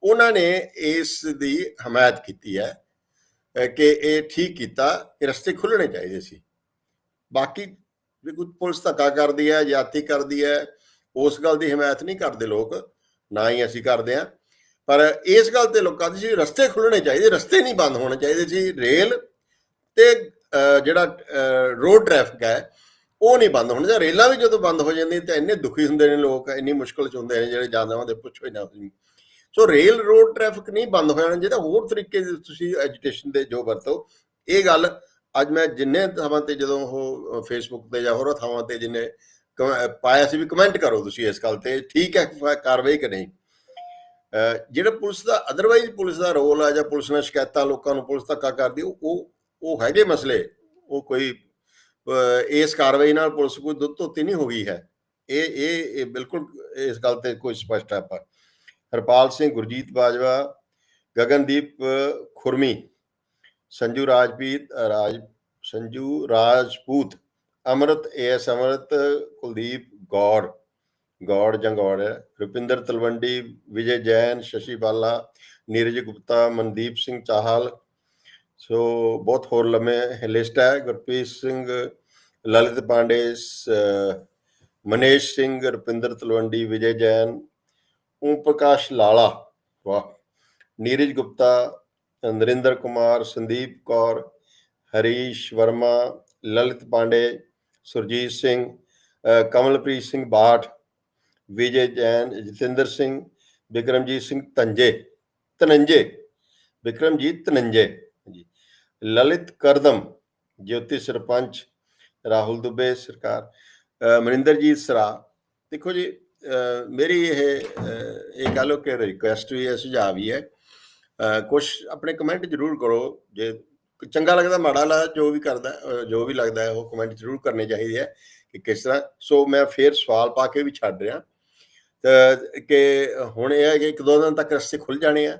ਉਹਨਾਂ ਨੇ ਇਸ ਦੀ ਹਮਾਇਤ ਕੀਤੀ ਹੈ ਕਿ ਇਹ ਠੀਕ ਕੀਤਾ ਕਿ ਰਸਤੇ ਖੁੱਲਣੇ ਚਾਹੀਦੇ ਸੀ। ਬਾਕੀ ਵੀ ਕੋਈ ਪੁਲਿਸ ਧੱਕਾ ਕਰਦੀ ਹੈ ਜਾਤੀ ਕਰਦੀ ਹੈ ਉਸ ਗੱਲ ਦੀ ਹਮਾਇਤ ਨਹੀਂ ਕਰਦੇ ਲੋਕ, ਨਾ ਹੀ ਅਸੀਂ ਕਰਦੇ ਆ ਪਰ ਇਸ ਗੱਲ ਤੇ ਲੋਕਾਂ ਦੇ ਸੀ ਰਸਤੇ ਖੁੱਲਣੇ ਚਾਹੀਦੇ, ਰਸਤੇ ਨਹੀਂ ਬੰਦ ਹੋਣੇ ਚਾਹੀਦੇ ਸੀ ਰੇਲ ਤੇ ਜਿਹੜਾ ਰੋਡ ਟ੍ਰੈਫਿਕ ਹੈ, ਉਹ ਨਹੀਂ ਬੰਦ ਹੋਣਾ। ਜਾਂ ਰੇਲਾਂ ਵੀ ਜਦੋਂ ਬੰਦ ਹੋ ਜਾਂਦੀਆਂ ਤਾਂ ਇੰਨੇ ਦੁਖੀ ਹੁੰਦੇ ਨੇ ਲੋਕ, ਇੰਨੀ ਮੁਸ਼ਕਲ ਚ ਹੁੰਦੇ ਨੇ ਜਿਹੜੇ ਜਾਂਦੇ ਦੇ ਪੁੱਛੋ ਹੀ ਨਾ ਤੁਸੀਂ। ਸੋ ਰੇਲ ਰੋਡ ਟ੍ਰੈਫਿਕ ਨਹੀਂ ਬੰਦ ਹੋ ਜਾਣਾ ਜਿਹਦਾ ਹੋਰ ਤਰੀਕੇ ਦੇ ਤੁਸੀਂ ਐਜੀਟੇਸ਼ਨ ਦੇ ਜੋ ਵਰਤੋ। ਇਹ ਗੱਲ ਅੱਜ ਮੈਂ ਜਿੰਨੇ ਥਾਵਾਂ ਤੇ ਜਦੋਂ ਉਹ ਫੇਸਬੁੱਕ ਤੇ ਜਾਂ ਹੋਰ ਥਾਵਾਂ ਤੇ ਜਿੰਨੇ ਪਾਇਆ ਸੀ ਵੀ ਕਮੈਂਟ ਕਰੋ ਤੁਸੀਂ ਇਸ ਗੱਲ ਤੇ, ਠੀਕ ਹੈ ਕਾਰਵਾਈ ਕਿ ਨਹੀਂ? ਜਿਹੜਾ ਪੁਲਿਸ ਦਾ ਅਦਰਵਾਈਜ਼ ਪੁਲਿਸ ਦਾ ਰੋਲ ਆ ਜਾਂ ਪੁਲਿਸ ਨਾਲ ਸ਼ਿਕਾਇਤਾਂ ਲੋਕਾਂ ਨੂੰ ਪੁਲਿਸ ਧੱਕਾ ਕਰਦੀ ਉਹ ਉਹ ਹੈਗੇ ਮਸਲੇ। ਉਹ ਕੋਈ ਇਸ ਕਾਰਵਾਈ ਨਾਲ ਪੁਲਿਸ ਕੋਈ ਦੁੱਧ ਧੋਤੀ ਨਹੀਂ ਹੋ ਗਈ ਹੈ। ਇਹ ਇਹ ਬਿਲਕੁਲ ਇਸ ਗੱਲ ਤੇ ਕੋਈ ਸਪਸ਼ਟ ਹੈ ਆਪਾਂ। ਹਰਪਾਲ ਸਿੰਘ, ਗੁਰਜੀਤ ਬਾਜਵਾ, ਗਗਨਦੀਪ ਖੁਰਮੀ, ਸੰਜੂ ਰਾਜਪੀਤ ਰਾਜ ਸੰਜੂ ਰਾਜਪੂਤ। ਅਮਰਤ ਏਐਸ ਅਮਰਤ, ਕੁਲਦੀਪ, ਗੌੜ। ਗੌੜ ਜੰਗੌੜ ਹੈ। ਰੁਪਿੰਦਰ ਤਲਵੰਡੀ, ਵਿਜੇ ਜੈਨ, ਸ਼ਸ਼ੀ ਬਾਲਾ, ਨੀਰਜ ਗੁਪਤਾ, ਮਨਦੀਪ ਸਿੰਘ ਚਾਹਲ। ਸੋ ਬਹੁਤ ਹੋਰ ਲੰਮੇ ਲਿਸਟ ਹੈ। ਗੁਰਪ੍ਰੀਤ ਸਿੰਘ, ਲਲਿਤ ਪਾਂਡੇ, ਸ- ਮਨੇਸ਼ ਸਿੰਘ, ਰੁਪਿੰਦਰ ਤਲਵੰਡੀ, ਵਿਜੇ ਜੈਨ ਓਮ ਪ੍ਰਕਾਸ਼ ਲਾਲਾ। ਵਾਹ। ਨੀਰਜ ਗੁਪਤਾ, ਨਰਿੰਦਰ ਕੁਮਾਰ, ਸੰਦੀਪ ਕੌਰ, ਹਰੀਸ਼ ਵਰਮਾ, ਲਲਿਤ ਪਾਂਡੇ ਸੁਰਜੀਤ ਸਿੰਘ ਕਮਲਪ੍ਰੀਤ ਸਿੰਘ ਬਾਠ, ਵਿਜੇ ਜੈਨ, ਜਤਿੰਦਰ ਸਿੰਘ ਵਿਕਰਮਜੀਤ ਸਿੰਘ ਤੰਜੇ ਤਨੰਜੇ ਵਿਕਰਮਜੀਤ ਤਨੰਜੇ ਜੀ ਲਲਿਤ ਕਰਦਮ, ਜੋਤੀ ਸਰਪੰਚ, ਰਾਹੁਲ ਦੁਬੇ ਸਰਕਾਰ ਮਨਿੰਦਰਜੀਤ ਸਰਾ। ਦੇਖੋ ਜੀ ਮੇਰੀ ਇਹ ਇਹ ਕਹ ਲੋ ਕਿ ਰਿਕੁਐਸਟ ਵੀ ਹੈ, ਸੁਝਾਅ ਵੀ ਹੈ। ਕੁਝ ਆਪਣੇ ਕਮੈਂਟ ਜ਼ਰੂਰ ਕਰੋ, ਜੇ ਚੰਗਾ ਲੱਗਦਾ, ਮਾੜਾ ਲੱਗਦਾ ਜੋ ਵੀ ਕਰਦਾ ਜੋ ਵੀ ਲੱਗਦਾ ਹੈ, ਉਹ ਕਮੈਂਟ ਜ਼ਰੂਰ ਕਰਨੇ ਚਾਹੀਦੇ ਹੈ ਕਿ ਕਿਸ ਤਰ੍ਹਾਂ। ਸੋ ਮੈਂ ਫੇਰ ਸਵਾਲ ਪਾ ਕੇ ਵੀ ਛੱਡ ਰਿਹਾ। ਤਾਂ ਕਿ ਹੁਣ ਇਹ ਹੈ ਕਿ ਇੱਕ ਦੋ ਦਿਨ ਤੱਕ ਰਸਤੇ ਖੁੱਲ ਜਾਣੇ ਆ।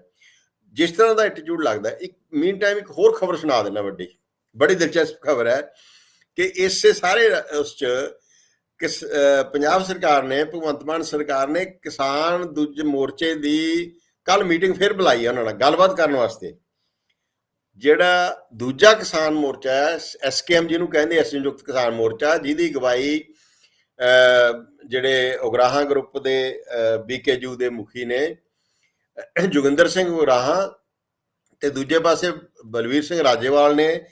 ਜਿਸ ਤਰ੍ਹਾਂ ਦਾ ਐਟੀਟਿਊਡ ਲੱਗਦਾ ਇੱਕ ਮੀਨ ਟਾਈਮ ਇੱਕ ਹੋਰ ਖਬਰ ਸੁਣਾ ਦੇਣਾ ਵੱਡੀ। ਬੜੀ ਦਿਲਚਸਪ ਖਬਰ ਹੈ ਕਿ ਇਸੇ ਸਾਰੇ ਉਸ ਚ ਕਿਸ ਪੰਜਾਬ ਸਰਕਾਰ ਨੇ, ਭਗਵੰਤ ਮਾਨ ਸਰਕਾਰ ਨੇ ਕਿਸਾਨ ਦੂਜੇ ਮੋਰਚੇ ਦੀ ਕੱਲ ਮੀਟਿੰਗ ਫਿਰ ਬੁਲਾਈ ਹੈ ਉਹਨਾਂ ਨਾਲ, ਗੱਲਬਾਤ ਕਰਨ ਵਾਸਤੇ। ਜਿਹੜਾ ਦੂਜਾ ਕਿਸਾਨ ਮੋਰਚਾ ਹੈ ਐਸਕੇਐਮ ਜਿਹਨੂੰ ਕਹਿੰਦੇ ਐ ਸੰਯੁਕਤ ਕਿਸਾਨ ਮੋਰਚਾ ਜਿਹਦੀ ਅਗਵਾਈ ਜਿਹੜੇ ਉਗਰਾਹਾਂ ਗਰੁੱਪ ਦੇ ਬੀਕੇਯੂ ਦੇ ਮੁਖੀ ਨੇ ਅਹ, ਜੋਗਿੰਦਰ ਸਿੰਘ ਉਗਰਾਹਾਂ ਤੇ ਦੂਜੇ ਪਾਸੇ ਬਲਵੀਰ ਸਿੰਘ ਰਾਜੇਵਾਲ ਨੇ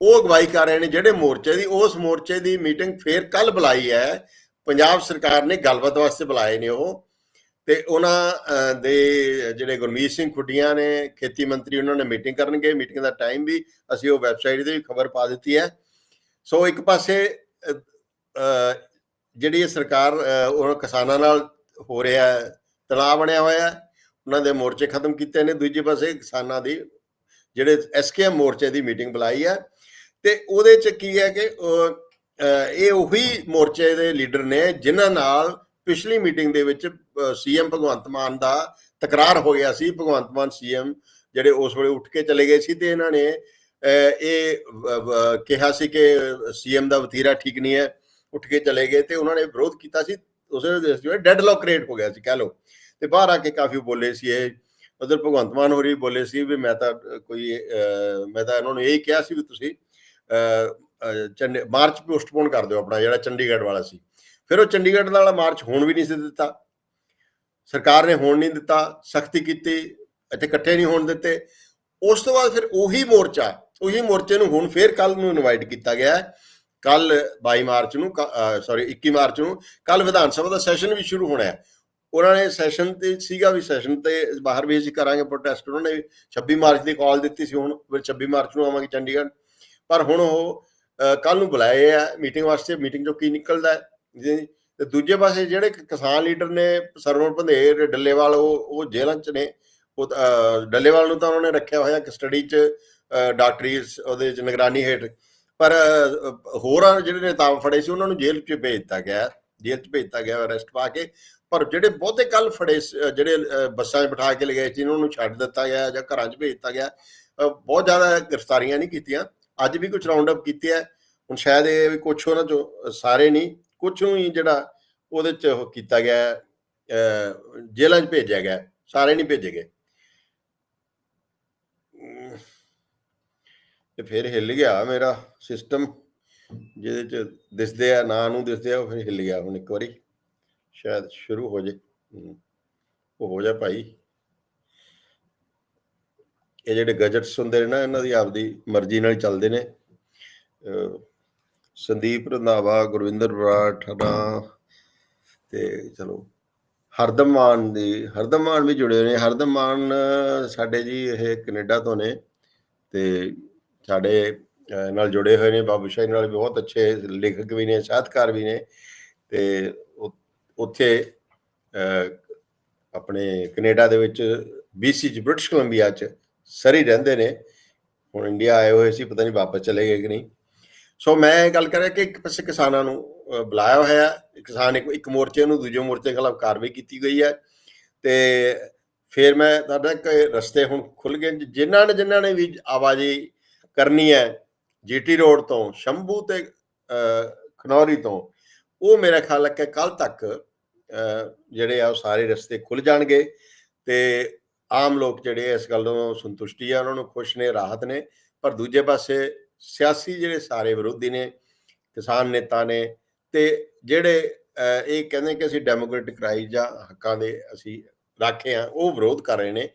ਉਹ ਅਗਵਾਈ ਕਰ ਰਹੇ ਨੇ ਜਿਹੜੇ ਮੋਰਚੇ ਦੀ ਉਸ ਮੋਰਚੇ ਦੀ ਮੀਟਿੰਗ ਫੇਰ ਕੱਲ ਬੁਲਾਈ ਹੈ। ਪੰਜਾਬ ਸਰਕਾਰ ਨੇ ਗੱਲਬਾਤ ਵਾਸਤੇ ਬੁਲਾਏ ਨੇ ਉਹ। ਤੇ ਉਹਨਾਂ ਦੇ ਜਿਹੜੇ ਗੁਰਮੀਤ ਸਿੰਘ ਖੁੱਡੀਆਂ ਨੇ, ਖੇਤੀ ਮੰਤਰੀ ਉਹਨਾਂ ਨੇ ਮੀਟਿੰਗ ਕਰਨਗੇ, ਮੀਟਿੰਗ ਦਾ ਟਾਈਮ ਵੀ ਅਸੀਂ ਉਹ ਵੈਬਸਾਈਟ ਤੇ ਵੀ ਖਬਰ ਪਾ ਦਿੱਤੀ ਹੈ। ਸੋ ਇੱਕ ਪਾਸੇ ਜਿਹੜੀ ਇਹ ਸਰਕਾਰ ਉਹ ਕਿਸਾਨਾਂ ਨਾਲ ਹੋ ਰਿਹਾ ਤਣਾਅ ਬਣਿਆ ਹੋਇਆ ਉਹਨਾਂ ਦੇ ਮੋਰਚੇ ਖਤਮ ਕੀਤੇ ਨੇ। ਦੂਜੇ ਪਾਸੇ ਕਿਸਾਨਾਂ ਦੀ, ਜਿਹੜੇ ਐਸਕੇਐਮ ਮੋਰਚੇ ਦੀ ਮੀਟਿੰਗ ਬੁਲਾਈ ਹੈ। ਤੇ ਉਹਦੇ ਚ ਕੀ ਹੈ ਕਿ ਇਹ ਉਹੀ ਮੋਰਚੇ ਦੇ ਲੀਡਰ ਨੇ, ਜਿਨ੍ਹਾਂ ਨਾਲ ਪਿਛਲੀ ਮੀਟਿੰਗ ਦੇ ਵਿੱਚ ਸੀਐਮ ਭਗਵੰਤ ਮਾਨ ਦਾ ਤਕਰਾਰ ਹੋ ਗਿਆ ਸੀ। ਭਗਵੰਤ ਮਾਨ ਸੀਐਮ ਜਿਹੜੇ ਉਸ ਵੇਲੇ ਉੱਠ ਕੇ ਚਲੇ ਗਏ ਸੀ ਤੇ ਇਹਨਾਂ ਨੇ ਇਹ ਕਿਹਾ ਸੀ ਕਿ ਸੀਐਮ ਦਾ ਵਤੀਰਾ ਠੀਕ ਨਹੀਂ ਹੈ ਉੱਠ ਕੇ ਚਲੇ ਗਏ ਤੇ ਉਹਨਾਂ ਨੇ ਵਿਰੋਧ ਕੀਤਾ ਸੀ। ਉਸ ਵੇਲੇ ਡੈਡਲੌਕ ਕ੍ਰੀਏਟ ਹੋ ਗਿਆ ਸੀ ਕਹਿ ਲਓ। ਤੇ ਬਾਹਰ ਆ ਕੇ ਕਾਫੀ ਬੋਲੇ ਸੀ ਇਹ। ਉਧਰ ਭਗਵੰਤ ਮਾਨ ਹੋਰੀ ਬੋਲੇ ਸੀ ਵੀ ਮੈਂ ਤਾਂ ਕੋਈ ਮੈਂ ਤਾਂ ਇਹਨਾਂ ਨੂੰ ਇਹ ਕਿਹਾ ਸੀ ਵੀ ਤੁਸੀਂ ਅਹ, ਮਾਰਚ ਪੋਸਟਪੋਨ ਕਰ ਦਿਓ ਆਪਣਾ ਜਿਹੜਾ ਚੰਡੀਗੜ੍ਹ ਵਾਲਾ ਸੀ। ਫਿਰ ਉਹ ਚੰਡੀਗੜ੍ਹ ਵਾਲਾ ਮਾਰਚ ਹੋਣ ਵੀ ਨਹੀਂ ਸੀ ਦਿੱਤਾ। ਸਰਕਾਰ ਨੇ ਹੋਣ ਨਹੀਂ ਦਿੱਤਾ, ਸਖਤੀ ਕੀਤੀ ਇੱਥੇ ਇਕੱਠੇ ਨਹੀਂ ਹੋਣ ਦਿੱਤੇ। ਉਸ ਤੋਂ ਬਾਅਦ ਫਿਰ ਉਹੀ ਮੋਰਚਾ, ਉਹੀ ਮੋਰਚੇ ਨੂੰ ਹੁਣ ਫੇਰ ਕੱਲ ਨੂੰ ਇਨਵਾਈਟ ਕੀਤਾ ਗਿਆ ਕੱਲ 22 ਮਾਰਚ ਨੂੰ ਸੌਰੀ 21 ਮਾਰਚ ਨੂੰ ਕੱਲ ਵਿਧਾਨ ਸਭਾ ਦਾ ਸੈਸ਼ਨ ਵੀ ਸ਼ੁਰੂ ਹੋਣਾ ਹੈ। ਉਹਨਾਂ ਨੇ ਸੈਸ਼ਨ ਤੇ ਸੀਗਾ ਵੀ ਸੈਸ਼ਨ ਤੇ ਬਾਹਰ ਵੀ ਅਸੀਂ ਕਰਾਂਗੇ ਪ੍ਰੋਟੈਸਟ ਉਹਨਾਂ ਨੇ 26 ਮਾਰਚ ਦੀ ਕਾਲ ਦਿੱਤੀ ਸੀ ਹੁਣ, ਫਿਰ 26 ਮਾਰਚ ਨੂੰ ਆਵਾਂਗੇ ਚੰਡੀਗੜ੍ਹ। ਪਰ ਹੁਣ ਉਹ ਕੱਲ ਨੂੰ ਬੁਲਾਏ ਆ ਮੀਟਿੰਗ ਵਾਸਤੇ ਮੀਟਿੰਗ ਚੋਂ ਕੀ ਨਿਕਲਦਾ ਜੀ। ਤੇ ਦੂਜੇ ਪਾਸੇ ਜਿਹੜੇ ਕਿਸਾਨ ਲੀਡਰ ਨੇ ਸਰਵਣ ਭੰਦੇਰ ਡੱਲੇਵਾਲ ਉਹ ਉਹ ਜੇਲ੍ਹਾਂ ਚ ਨੇ। ਉਹ ਡੱਲੇਵਾਲ ਨੂੰ ਤਾਂ ਉਹਨਾਂ ਨੇ ਰੱਖਿਆ ਹੋਇਆ ਕਸਟਡੀ ਚ ਅਹ, ਡਾਕਟਰੀ ਉਹਦੇ ਚ ਨਿਗਰਾਨੀ ਹੇਠ। ਪਰ ਹੋਰਾਂ ਜਿਹੜੇ ਨੇਤਾ ਫੜੇ ਸੀ ਉਹਨਾਂ ਨੂੰ ਜੇਲ੍ਹ ਚ ਭੇਜ ਦਿੱਤਾ ਗਿਆ। ਜੇਲ੍ਹ ਚ ਭੇਜ ਦਿੱਤਾ ਗਿਆ ਅਰੈਸਟ ਪਾ ਕੇ। ਪਰ ਜਿਹੜੇ ਬਹੁਤੇ ਕੱਲ ਫੜੇ ਸ- ਜਿਹੜੇ ਬੱਸਾਂ 'ਚ ਬਿਠਾ ਕੇ ਲਗਾਏ ਸੀ ਉਹਨਾਂ ਨੂੰ ਛੱਡ ਦਿੱਤਾ ਗਿਆ ਜਾਂ ਘਰਾਂ 'ਚ ਭੇਜ ਦਿੱਤਾ ਗਿਆ। ਬਹੁਤ ਜ਼ਿਆਦਾ ਗ੍ਰਿਫਤਾਰੀਆਂ ਨਹੀਂ ਕੀਤੀਆਂ। ਅੱਜ ਵੀ ਕੁਝ ਰਾਉਂਡ ਅਪ ਕੀਤੇ ਆ। ਹੁਣ ਸ਼ਾਇਦ ਇਹ ਵੀ ਕੁਝ ਉਹਨਾਂ ਚੋਂ ਸਾਰੇ ਨਹੀਂ। ਕੁਝ ਨੂੰ ਹੀ ਜਿਹੜਾ ਉਹਦੇ ਚ ਉਹ ਕੀਤਾ ਗਿਆ ਹੈ, ਜੇਲ੍ਹਾਂ 'ਚ ਭੇਜਿਆ ਗਿਆ ਸਾਰੇ ਨਹੀਂ ਭੇਜੇ ਗਏ। ਤੇ ਫਿਰ ਹਿੱਲ ਗਿਆ ਮੇਰਾ ਸਿਸਟਮ ਜਿਹਦੇ ਚ ਦਿਸਦੇ ਆ ਨਾਂ ਨੂੰ ਦਿਸਦੇ ਆ ਉਹ ਫਿਰ ਹਿੱਲ ਗਿਆ ਹੁਣ ਇੱਕ ਵਾਰੀ ਸ਼ਾਇਦ ਸ਼ੁਰੂ ਹੋ ਜੇ। ਉਹ ਹੋ ਜਾ ਭਾਈ। ਇਹ ਜਿਹੜੇ ਗਜਟਸ ਹੁੰਦੇ ਨੇ ਨਾ ਇਹਨਾਂ ਦੀ ਆਪਦੀ ਮਰਜ਼ੀ ਨਾਲ ਚੱਲਦੇ ਨੇ। ਸੰਦੀਪ ਰੰਧਾਵਾ, ਗੁਰਵਿੰਦਰ ਬਰਾੜ ਠਾਣਾ ਤੇ ਚਲੋ, ਹਰਦਮ ਮਾਨ ਦੀ, ਹਰਦਮ ਮਾਨ ਵੀ ਜੁੜੇ ਹੋਏ ਨੇ। ਹਰਦਮ ਮਾਨ, ਸਾਡੇ ਜੀ ਇਹ ਕੈਨੇਡਾ ਤੋਂ ਨੇ ਤੇ ਸਾਡੇ ਨਾਲ ਜੁੜੇ ਹੋਏ ਨੇ। ਬਾਬੂ ਸ਼ਾਹੀ ਨਾਲ ਵੀ ਬਹੁਤ ਅੱਛੇ ਲੇਖਕ ਵੀ ਨੇ ਸਾਹਿਤਕਾਰ ਵੀ ਨੇ। ਤੇ ਉੱਥੇ ਆਪਣੇ ਕੈਨੇਡਾ ਦੇ ਵਿੱਚ BC ਚ, ਬ੍ਰਿਟਿਸ਼ ਕੋਲੰਬੀਆ ਚ ਸਰੀ ਰਹਿੰਦੇ ਨੇ। ਹੁਣ ਇੰਡੀਆ ਆਏ ਹੋਏ ਸੀ, ਪਤਾ ਨਹੀਂ ਵਾਪਸ ਚਲੇ ਗਏ ਕਿ ਨਹੀਂ। ਸੋ ਮੈਂ ਇਹ ਗੱਲ ਕਰ ਰਿਹਾ ਕਿ ਇੱਕ ਪਾਸੇ ਕਿਸਾਨਾਂ ਨੂੰ ਬੁਲਾਇਆ ਹੋਇਆ ਕਿਸਾਨ ਇੱਕ ਇੱਕ ਮੋਰਚੇ ਨੂੰ, ਦੂਜੇ ਮੋਰਚੇ ਖਿਲਾਫ ਕਾਰਵਾਈ ਕੀਤੀ ਗਈ ਹੈ। ਤੇ ਫਿਰ ਮੈਂ ਤੁਹਾਡਾ ਇੱਕ ਰਸਤੇ ਹੁਣ ਖੁੱਲ ਗਏ। ਜਿ- ਜਿਨ੍ਹਾਂ ਨੇ ਜਿਨ੍ਹਾਂ ਨੇ ਵੀ ਆਵਾਜੀ ਕਰਨੀ ਹੈ, ਜੀਟੀ ਰੋਡ ਤੋਂ, ਸ਼ੰਭੂ ਤੇ ਖਨੌਰੀ ਤੋਂ, ਉਹ ਮੇਰਾ ਖਿਆਲ ਹੈ ਕਿ ਕੱਲ ਤੱਕ ਜਿਹੜੇ ਆ ਉਹ ਸਾਰੇ ਰਸਤੇ ਖੁੱਲ ਜਾਣਗੇ। ਤੇ ਆਮ ਲੋਕ ਜਿਹੜੇ ਇਸ ਗੱਲ ਤੋਂ ਸੰਤੁਸ਼ਟੀ ਆ, ਉਹਨਾਂ ਨੂੰ ਖੁਸ਼ ਨੇ, ਰਾਹਤ ਨੇ। ਪਰ ਦੂਜੇ ਪਾਸੇ ਸਿਆਸੀ ਜਿਹੜੇ ਸਾਰੇ ਵਿਰੋਧੀ ਨੇ, ਕਿਸਾਨ ਨੇਤਾ ਨੇ ਤੇ ਜਿਹੜੇ ਇਹ ਕਹਿੰਦੇ ਕਿ ਅਸੀਂ ਡੈਮੋਕ੍ਰੈਟਿਕ ਰਾਈਟ ਜਾਂ ਹੱਕਾਂ ਦੇ ਅਸੀਂ ਰਾਖੇ ਆ ਉਹ ਵਿਰੋਧ ਕਰ ਰਹੇ ਨੇ।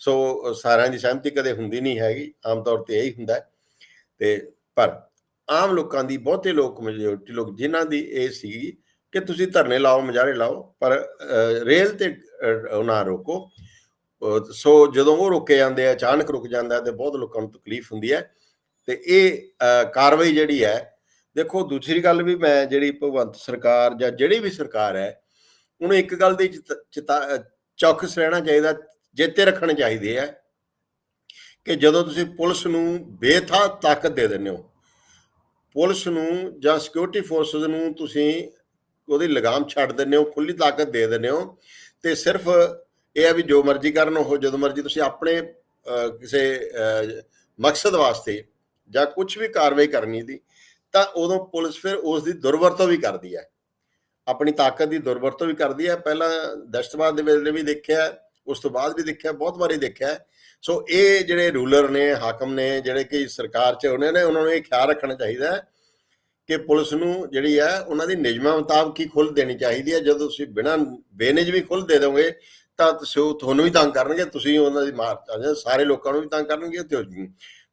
ਸੋ, ਸਾਰਿਆਂ ਦੀ ਸਹਿਮਤੀ ਕਦੇ ਹੁੰਦੀ ਨਹੀਂ ਹੈਗੀ, ਆਮ ਤੌਰ ਤੇ ਇਹੀ ਹੁੰਦਾ ਹੈ। ਤੇ, ਪਰ ਆਮ ਲੋਕਾਂ ਦੀ, ਬਹੁਤੇ ਲੋਕ ਮੈਜੋਰਟੀ ਲੋਕ ਜਿਨ੍ਹਾਂ ਦੀ ਇਹ ਸੀ ਕਿ ਤੁਸੀਂ ਧਰਨੇ ਲਾਓ ਮੁਜ਼ਾਹਰੇ ਲਾਓ, ਪਰ ਰੇਲ ਤੇ ਨਾ ਰੋਕੋ। ਸੋ ਜਦੋਂ ਉਹ ਰੋਕੇ ਜਾਂਦੇ ਆ, ਅਚਾਨਕ ਰੁਕ ਜਾਂਦਾ ਹੈ ਤੇ ਬਹੁਤ ਲੋਕਾਂ ਨੂੰ ਤਕਲੀਫ ਹੁੰਦੀ ਹੈ। ਤੇ ਇਹ ਕਾਰਵਾਈ ਜਿਹੜੀ ਹੈ, ਦੇਖੋ ਦੂਸਰੀ ਗੱਲ ਵੀ ਮੈਂ ਜਿਹੜੀ ਭਗਵੰਤ ਸਰਕਾਰ ਜਾਂ ਜਿਹੜੀ ਵੀ ਸਰਕਾਰ ਹੈ, ਉਹਨੂੰ ਇੱਕ ਗੱਲ ਦੀ ਚਿਤ- ਚਿਤਾ- ਚੌਕਸ ਰਹਿਣਾ ਚਾਹੀਦਾ ਜੇਤੇ ਰੱਖਣੇ ਚਾਹੀਦੇ ਆ ਕਿ ਜਦੋਂ ਤੁਸੀਂ ਪੁਲਿਸ ਨੂੰ ਬੇਥਾ ਤਾਕਤ ਦੇ ਦਿੰਦੇ ਹੋ, ਪੁਲਿਸ ਨੂੰ ਜਾਂ ਸਿਕਿਉਰਿਟੀ ਫੋਰਸਸ ਨੂੰ ਤੁਸੀਂ ਉਹਦੀ ਲਗਾਮ ਛੱਡ ਦਿੰਦੇ ਹੋ ਖੁੱਲੀ ਤਾਕਤ ਦੇ ਦਿੰਦੇ ਹੋ, ਤੇ ਸਿਰਫ ਇਹ ਹੈ ਵੀ ਜੋ ਮਰਜ਼ੀ ਕਰਨ ਉਹ, ਜਦੋਂ ਮਰਜ਼ੀ ਤੁਸੀਂ ਆਪਣੇ ਕਿਸੇ ਮਕਸਦ ਵਾਸਤੇ ਜਾਂ ਕੁਝ ਵੀ ਕਾਰਵਾਈ ਕਰਨੀ ਦੀ, ਤਾਂ ਉਦੋਂ ਪੁਲਿਸ ਫਿਰ ਉਸ ਦੀ ਦੁਰਵਰਤੋਂ ਵੀ ਕਰਦੀ ਹੈ। ਆਪਣੀ ਤਾਕਤ ਦੀ ਦੁਰਵਰਤੋਂ ਵੀ ਕਰਦੀ ਹੈ। ਪਹਿਲਾਂ ਦਸ਼ਤਵਾਦ ਦੇ ਵੇਲੇ ਵੀ ਦੇਖਿਆ, ਉਸ ਤੋਂ ਬਾਅਦ ਵੀ ਦੇਖਿਆ, ਬਹੁਤ ਵਾਰੀ ਦੇਖਿਆ। ਸੋ ਇਹ ਜਿਹੜੇ ਰੂਲਰ ਨੇ, ਹਾਕਮ ਨੇ, ਜਿਹੜੇ ਕਿ ਸਰਕਾਰ 'ਚ ਉਹਨੇ ਨੇ, ਉਹਨਾਂ ਨੂੰ ਇਹ ਖਿਆਲ ਰੱਖਣਾ ਚਾਹੀਦਾ ਹੈ ਕਿ ਪੁਲਿਸ ਨੂੰ ਜਿਹੜੀ ਹੈ, ਉਹਨਾਂ ਦੀ ਨਿਯਮਾਂ ਮੁਤਾਬਕ ਹੀ ਖੁੱਲ ਦੇਣੀ ਚਾਹੀਦੀ ਹੈ। ਜਦੋਂ ਤੁਸੀਂ ਬਿਨਾਂ ਬੇਨਿਜ ਵੀ ਖੁੱਲ ਦੇ ਦੋਗੇ, ਤਾਂ ਤੁਸੀਂ ਉਹ ਤੁਹਾਨੂੰ ਵੀ ਤੰਗ ਕਰਨਗੇ, ਤੁਸੀਂ ਉਹਨਾਂ ਦੀ ਮਾਰ ਚਾਹੁੰਦੇ ਸਾਰੇ ਲੋਕਾਂ ਨੂੰ ਵੀ ਤੰਗ ਕਰਨਗੇ, ਤੇ ਉਹ-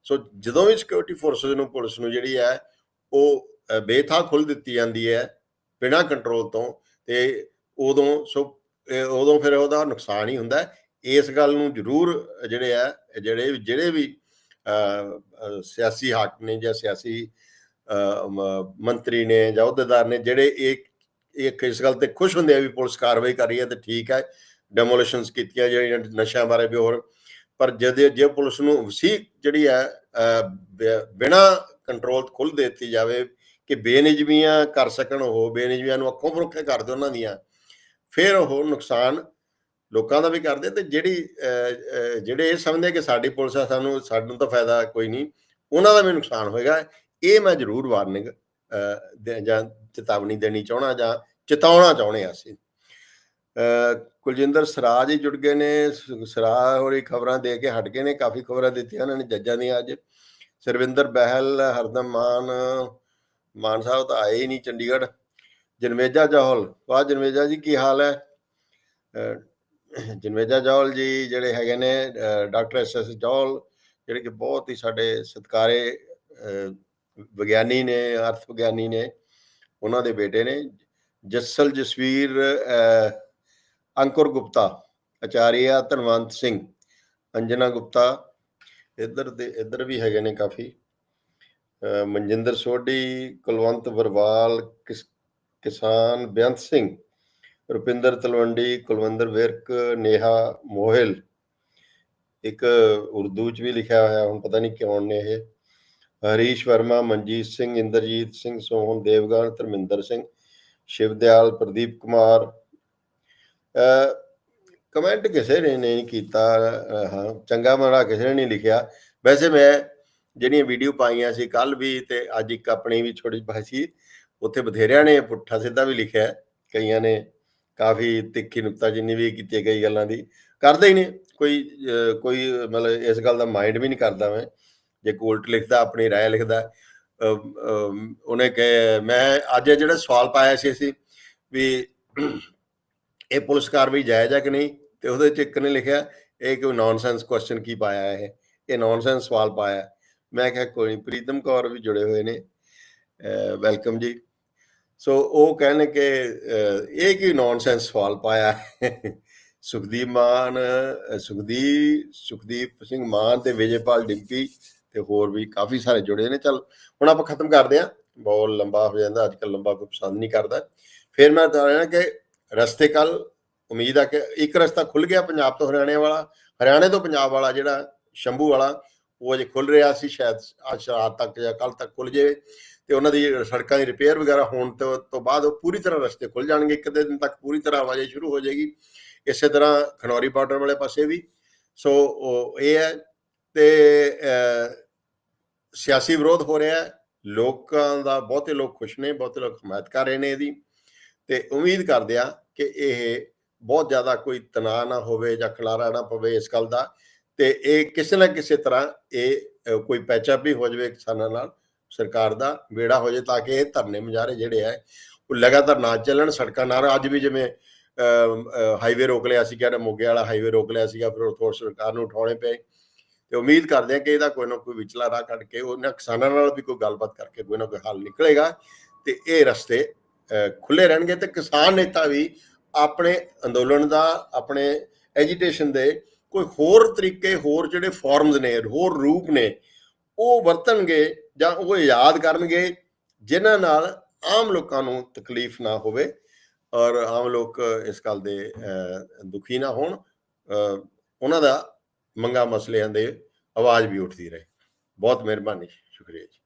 ਸੋ ਜਦੋਂ ਵੀ ਸਿਕਿਉਰਿਟੀ ਫੋਰਸਸ ਨੂੰ ਪੁਲਿਸ ਨੂੰ ਜਿਹੜੀ ਹੈ ਉਹ ਅ, ਬੇਥਾ ਖੁੱਲ ਦਿੱਤੀ ਜਾਂਦੀ ਹੈ ਬਿਨਾਂ ਕੰਟਰੋਲ ਤੋਂ ਤੇ ਉਦੋਂ ਸੋ ਉਦੋਂ ਫਿਰ ਉਹਦਾ ਨੁਕਸਾਨ ਹੀ ਹੁੰਦਾ ਇਸ ਗੱਲ ਨੂੰ ਜ਼ਰੂਰ ਜਿਹੜੇ ਆ ਜਿਹੜੇ ਜਿਹੜੇ ਵੀ ਸਿਆਸੀ ਹਾਕਮ ਨੇ ਜਾਂ ਸਿਆਸੀ ਮੰਤਰੀ ਨੇ ਜਾਂ ਅਹੁਦੇਦਾਰ ਨੇ ਜਿਹੜੇ ਇੱਕ ਇੱਕ ਇਸ ਗੱਲ ਤੇ ਖੁਸ਼ ਹੁੰਦੇ ਆ ਵੀ ਪੁਲਿਸ ਕਾਰਵਾਈ ਕਰ ਰਹੀ ਹੈ ਤੇ ਠੀਕ ਹੈ ਡੈਮੋਲੀਸ਼ਨਸ ਕੀਤੀਆਂ ਜਿਹੜੀਆਂ ਨਸ਼ਿਆਂ ਬਾਰੇ ਵੀ ਹੋਰ ਪਰ ਜਦ ਜੇ ਪੁਲਿਸ ਨੂੰ ਵਸੀ ਜਿਹੜੀ ਹੈ ਅਹ, ਬਿ- ਬਿਨਾਂ ਕੰਟਰੋਲ ਖੁੱਲ ਦਿੱਤੀ ਜਾਵੇ ਕਿ ਬੇਨਿਜਮੀਆਂ ਕਰ ਸਕਣ ਉਹ ਬੇਨਿਜਮੀਆਂ ਨੂੰ ਅੱਖੋਂ ਪਰੋਖੇ ਕਰ ਦੇ ਉਹਨਾਂ ਦੀਆਂ ਫਿਰ ਉਹ ਨੁਕਸਾਨ ਲੋਕਾਂ ਦਾ ਵੀ ਕਰਦੇ ਤੇ ਜਿਹੜੀ ਜਿਹੜੇ ਇਹ ਸਮਝਦੇ ਕਿ ਸਾਡੀ ਪੁਲਿਸ ਆ ਸਾਨੂੰ ਸਾਨੂੰ ਤਾਂ ਫਾਇਦਾ ਕੋਈ ਨਹੀਂ ਉਹਨਾਂ ਦਾ ਵੀ ਨੁਕਸਾਨ ਹੋਏਗਾ। ਇਹ ਮੈਂ ਜ਼ਰੂਰ ਵਾਰਨਿੰਗ ਜਾਂ ਚੇਤਾਵਨੀ ਦੇਣੀ ਚਾਹਣਾ ਜਾਂ ਚੇਤਾਉਣਾ ਚਾਹੁੰਦੇ ਹਾਂ ਅਸੀਂ। ਕੁਲਜਿੰਦਰ ਸਰਾਜ ਹੀ ਜੁੜ ਗਏ ਨੇ, ਸ- ਸਰਾਜ ਹੋਰੀ ਖਬਰਾਂ ਦੇ ਕੇ ਹਟ ਗਏ ਨੇ, ਕਾਫੀ ਖਬਰਾਂ ਦਿੱਤੀਆਂ ਉਹਨਾਂ ਨੇ ਜੱਜਾਂ ਦੀਆਂ ਅੱਜ। ਸਰਵਿੰਦਰ ਬਹਿਲ, ਹਰਦਮ ਮਾਨ ਮਾਨ ਸਾਹਿਬ ਤਾਂ ਆਏ ਹੀ ਨਹੀਂ ਚੰਡੀਗੜ੍ਹ। ਜਨਵੇਜਾ ਜਹਲ, ਵਾਹ ਜਨਵੇਜ਼ਾ ਜੀ ਕੀ ਹਾਲ ਹੈ? ਜਨਵੇਜਾ ਜਨਮੇਜਾ ਜੀ ਜਿਹੜੇ ਹੈਗੇ ਨੇ ਡਾਕਟਰ ਐਸ ਐਸ ਜੌਲ ਜਿਹੜੇ ਕਿ ਬਹੁਤ ਹੀ ਸਾਡੇ ਸਤਿਕਾਰੇ ਵਿਗਿਆਨੀ ਨੇ, ਅਰਥ ਵਿਗਿਆਨੀ ਨੇ, ਉਹਨਾਂ ਦੇ ਬੇਟੇ ਨੇ। ਜਸਲ ਜਸਵੀਰ ਅੰਕੁਰ ਗੁਪਤਾ, ਆਚਾਰੀਆ ਧਨਵੰਤ ਸਿੰਘ, ਅੰਜਨਾ ਗੁਪਤਾ, ਇੱਧਰ ਦੇ, ਇੱਧਰ ਵੀ ਹੈਗੇ ਨੇ ਕਾਫੀ। ਮਨਜਿੰਦਰ ਸੋਢੀ, ਕੁਲਵੰਤ ਵਰਵਾਲ ਕਿਸਾਨ ਬੇਅੰਤ ਸਿੰਘ, ਰੁਪਿੰਦਰ ਤਲਵੰਡੀ, ਕੁਲਵੰਦਰ ਵਿਰਕ, ਨੇਹਾ ਮੋਹਿਲ। ਇੱਕ ਉਰਦੂ ਚ ਵੀ ਲਿਖਿਆ ਹੋਇਆ, ਹੁਣ ਪਤਾ ਨਹੀਂ ਕਿਉਂ ਨੇ ਇਹ। ਹਰੀਸ਼ ਵਰਮਾ, ਮਨਜੀਤ ਸਿੰਘ, ਇੰਦਰਜੀਤ ਸਿੰਘ ਸੋਹਨ ਦੇਵਗਨ, ਧਰਮਿੰਦਰ ਸਿੰਘ, ਸ਼ਿਵਦਿਆਲ, ਪ੍ਰਦੀਪ ਕੁਮਾਰ ਕਮੈਂਟ ਕਿਸੇ ਨੇ ਨਹੀਂ ਕੀਤਾ ਹਾਂ, ਚੰਗਾ ਮਾੜਾ ਕਿਸੇ ਨੇ ਨਹੀਂ ਲਿਖਿਆ। ਵੈਸੇ ਮੈਂ ਜਿਹੜੀਆਂ ਵੀਡੀਓ ਪਾਈਆਂ ਸੀ ਕੱਲ ਵੀ ਤੇ ਅੱਜ ਇੱਕ ਆਪਣੀ ਵੀ ਛੋਟੀ ਭਾਸ਼ੀ ਉੱਥੇ ਬਥੇਰਿਆਂ ਨੇ ਪੁੱਠਾ ਸਿੱਧਾ ਵੀ ਲਿਖਿਆ ਕਈਆਂ ਨੇ ਕਾਫੀ ਤਿੱਖੀ ਨੁਕਤਾ ਜਿੰਨੀ ਵੀ ਕੀਤੀ ਗਈ ਗੱਲਾਂ ਦੀ। ਕਰਦੇ ਹੀ ਨਹੀਂ ਕੋਈ ਕੋਈ ਮਤਲਬ ਇਸ ਗੱਲ ਦਾ ਮਾਈਂਡ ਵੀ ਨਹੀਂ ਕਰਦਾ ਮੈਂ। ਜੇ ਕੋਈ ਉਲਟ ਲਿਖਦਾ, ਆਪਣੀ ਰਾਏ ਲਿਖਦਾ ਉਹਨੇ ਕਹੇ, ਮੈਂ ਅੱਜ ਜਿਹੜਾ ਸਵਾਲ ਪਾਇਆ ਸੀ ਅਸੀਂ ਵੀ ਇਹ ਪੁਲਿਸ ਕਾਰਵਾਈ ਜਾਇਜ਼ ਹੈ ਕਿ ਨਹੀਂ? ਤੇ ਉਹਦੇ ਚ ਇੱਕ ਨੇ ਲਿਖਿਆ ਇਹ ਕੋਈ ਨੌਨਸੈਂਸ ਕੁਐਸਚਨ ਕੀ ਪਾਇਆ ਇਹ? ਇਹ ਨੌਨਸੈਂਸ ਸਵਾਲ ਪਾਇਆ ਮੈਂ ਕਿਹਾ ਕੋਈ ਨਹੀਂ ਪ੍ਰੀਤਮ ਕੌਰ ਵੀ ਜੁੜੇ ਹੋਏ ਨੇ। ਵੈਲਕਮ ਜੀ। ਸੋ ਉਹ ਕਹਿੰਦੇ ਕਿ ਅਹ, ਇਹ ਕੀ ਨੌਨਸੈਂਸ ਸਵਾਲ ਪਾਇਆ ਸੁਖਦੀਪ ਮਾਨ ਸੁਖਦੀਪ ਸੁਖਦੀਪ ਸਿੰਘ ਮਾਨ ਤੇ ਵਿਜੇਪਾਲ ਡਿੰਪੀ ਤੇ ਹੋਰ ਵੀ ਕਾਫੀ ਸਾਰੇ ਜੁੜੇ ਨੇ। ਚਲ ਹੁਣ ਆਪਾਂ ਖਤਮ ਕਰਦੇ ਹਾਂ। ਬਹੁਤ ਲੰਬਾ ਹੋ ਜਾਂਦਾ ਅੱਜ ਕੱਲ ਲੰਬਾ ਕੋਈ ਪਸੰਦ ਨਹੀਂ ਕਰਦਾ। ਫਿਰ ਮੈਂ ਦੱਸ ਰਿਹਾ ਕਿ ਰਸਤੇ ਕੱਲ, ਉਮੀਦ ਆ ਕਿ ਇੱਕ ਰਸਤਾ ਖੁੱਲ ਗਿਆ ਪੰਜਾਬ ਤੋਂ ਹਰਿਆਣੇ ਵਾਲਾ, ਹਰਿਆਣੇ ਤੋਂ ਪੰਜਾਬ ਵਾਲਾ ਜਿਹੜਾ ਸ਼ੰਭੂ ਵਾਲਾ, ਉਹ ਅਜੇ ਖੁੱਲ ਰਿਹਾ ਸੀ, ਸ਼ਾਇਦ ਅੱਜ ਰਾਤ ਤੱਕ ਜਾਂ ਕੱਲ ਤੱਕ ਖੁੱਲ ਜਾਵੇ ਤੇ ਉਹਨਾਂ ਦੀ ਸੜਕਾਂ ਦੀ ਰਿਪੇਅਰ ਵਗੈਰਾ ਹੋਣ ਤੋਂ ਤੋਂ ਬਾਅਦ ਉਹ ਪੂਰੀ ਤਰ੍ਹਾਂ ਰਸਤੇ ਖੁੱਲ ਜਾਣਗੇ, ਇੱਕ ਦਿਨ ਤੱਕ ਪੂਰੀ ਤਰ੍ਹਾਂ ਆਵਾਜਾਈ ਸ਼ੁਰੂ ਹੋ ਜਾਏਗੀ, ਇਸੇ ਤਰ੍ਹਾਂ ਖਨੌਰੀ ਬਾਰਡਰ ਵਾਲੇ ਪਾਸੇ ਵੀ। ਸੋ ਉਹ ਇਹ ਹੈ ਤੇ ਸਿਆਸੀ ਵਿਰੋਧ ਹੋ ਰਿਹਾ ਹੈ, ਲੋਕਾਂ ਦਾ, ਬਹੁਤੇ ਲੋਕ ਖੁਸ਼ ਨੇ, ਬਹੁਤੇ ਲੋਕ ਹਮਾਇਤ ਕਰ ਰਹੇ ਨੇ ਇਹਦੀ। ਤੇ ਉਮੀਦ ਕਰਦੇ ਆ ਕਿ ਇਹ ਬਹੁਤ ਜ਼ਿਆਦਾ ਕੋਈ ਤਣਾਅ ਨਾ ਹੋਵੇ ਜਾਂ ਖਲਾਰਾ ਨਾ ਪਵੇ ਇਸ ਗੱਲ ਦਾ, ਤੇ ਇਹ ਕਿਸੇ ਨਾ ਕਿਸੇ ਤਰ੍ਹਾਂ ਇਹ ਕੋਈ ਪੈਚਅਪ ਵੀ ਹੋ ਜਾਵੇ ਕਿਸਾਨਾਂ ਨਾਲ, ਸਰਕਾਰ ਦਾ ਬੇੜਾ ਹੋ ਜਾਏ ਤਾਂ ਕਿ ਇਹ ਧਰਨੇ ਮੁਜ਼ਾਹਰੇ ਜਿਹੜੇ ਆ ਉਹ ਲਗਾਤਾਰ ਨਾ ਚੱਲਣ ਸੜਕਾਂ ਨਾ ਅੱਜ ਵੀ ਜਿਵੇਂ ਹਾਈਵੇ ਰੋਕ ਲਿਆ ਸੀ ਕਹਿੰਦਾ ਮੋਗੇ ਵਾਲਾ ਹਾਈਵੇ ਰੋਕ ਲਿਆ ਸੀਗਾ, ਫਿਰ ਉਹ ਸਰਕਾਰ ਨੂੰ ਉਠਾਉਣੇ ਪਏ। ਤੇ ਉਮੀਦ ਕਰਦੇ ਆ ਕਿ ਇਹਦਾ ਕੋਈ ਨਾ ਕੋਈ ਵਿਚਲਾ ਰਾਹ ਕੱਢ ਕੇ ਉਹਨਾਂ ਕਿਸਾਨਾਂ ਨਾਲ ਵੀ ਕੋਈ ਗੱਲਬਾਤ ਕਰਕੇ ਕੋਈ ਨਾ ਕੋਈ ਹੱਲ ਨਿਕਲੇਗਾ। ਤੇ ਇਹ ਰਸਤੇ ਖੁੱਲੇ ਰਹਿਣਗੇ ਤੇ ਕਿਸਾਨ ਨੇਤਾ ਵੀ ਆਪਣੇ ਅੰਦੋਲਨ ਦਾ, ਆਪਣੇ ਐਜੀਟੇਸ਼ਨ ਦੇ ਕੋਈ ਹੋਰ ਤਰੀਕੇ, ਹੋਰ ਜਿਹੜੇ ਫਾਰਮਸ ਨੇ, ਹੋਰ ਰੂਪ ਨੇ, ਉਹ ਵਰਤਣਗੇ ਜਾਂ ਉਹ ਯਾਦ ਕਰਨਗੇ ਜਿਨ੍ਹਾਂ ਨਾਲ ਆਮ ਲੋਕਾਂ ਨੂੰ ਤਕਲੀਫ ਨਾ ਹੋਵੇ ਔਰ ਆਮ ਲੋਕ ਇਸ ਗੱਲ ਦੇ ਦੁਖੀ ਨਾ ਹੋਣ। ਉਹਨਾਂ ਦਾ ਮੰਗਾ ਮਸਲਿਆਂ ਦੇ ਆਵਾਜ਼ ਵੀ ਉੱਠਦੀ ਰਹੇ। ਬਹੁਤ ਮਿਹਰਬਾਨੀ, ਸ਼ੁਕਰੀਆ ਜੀ।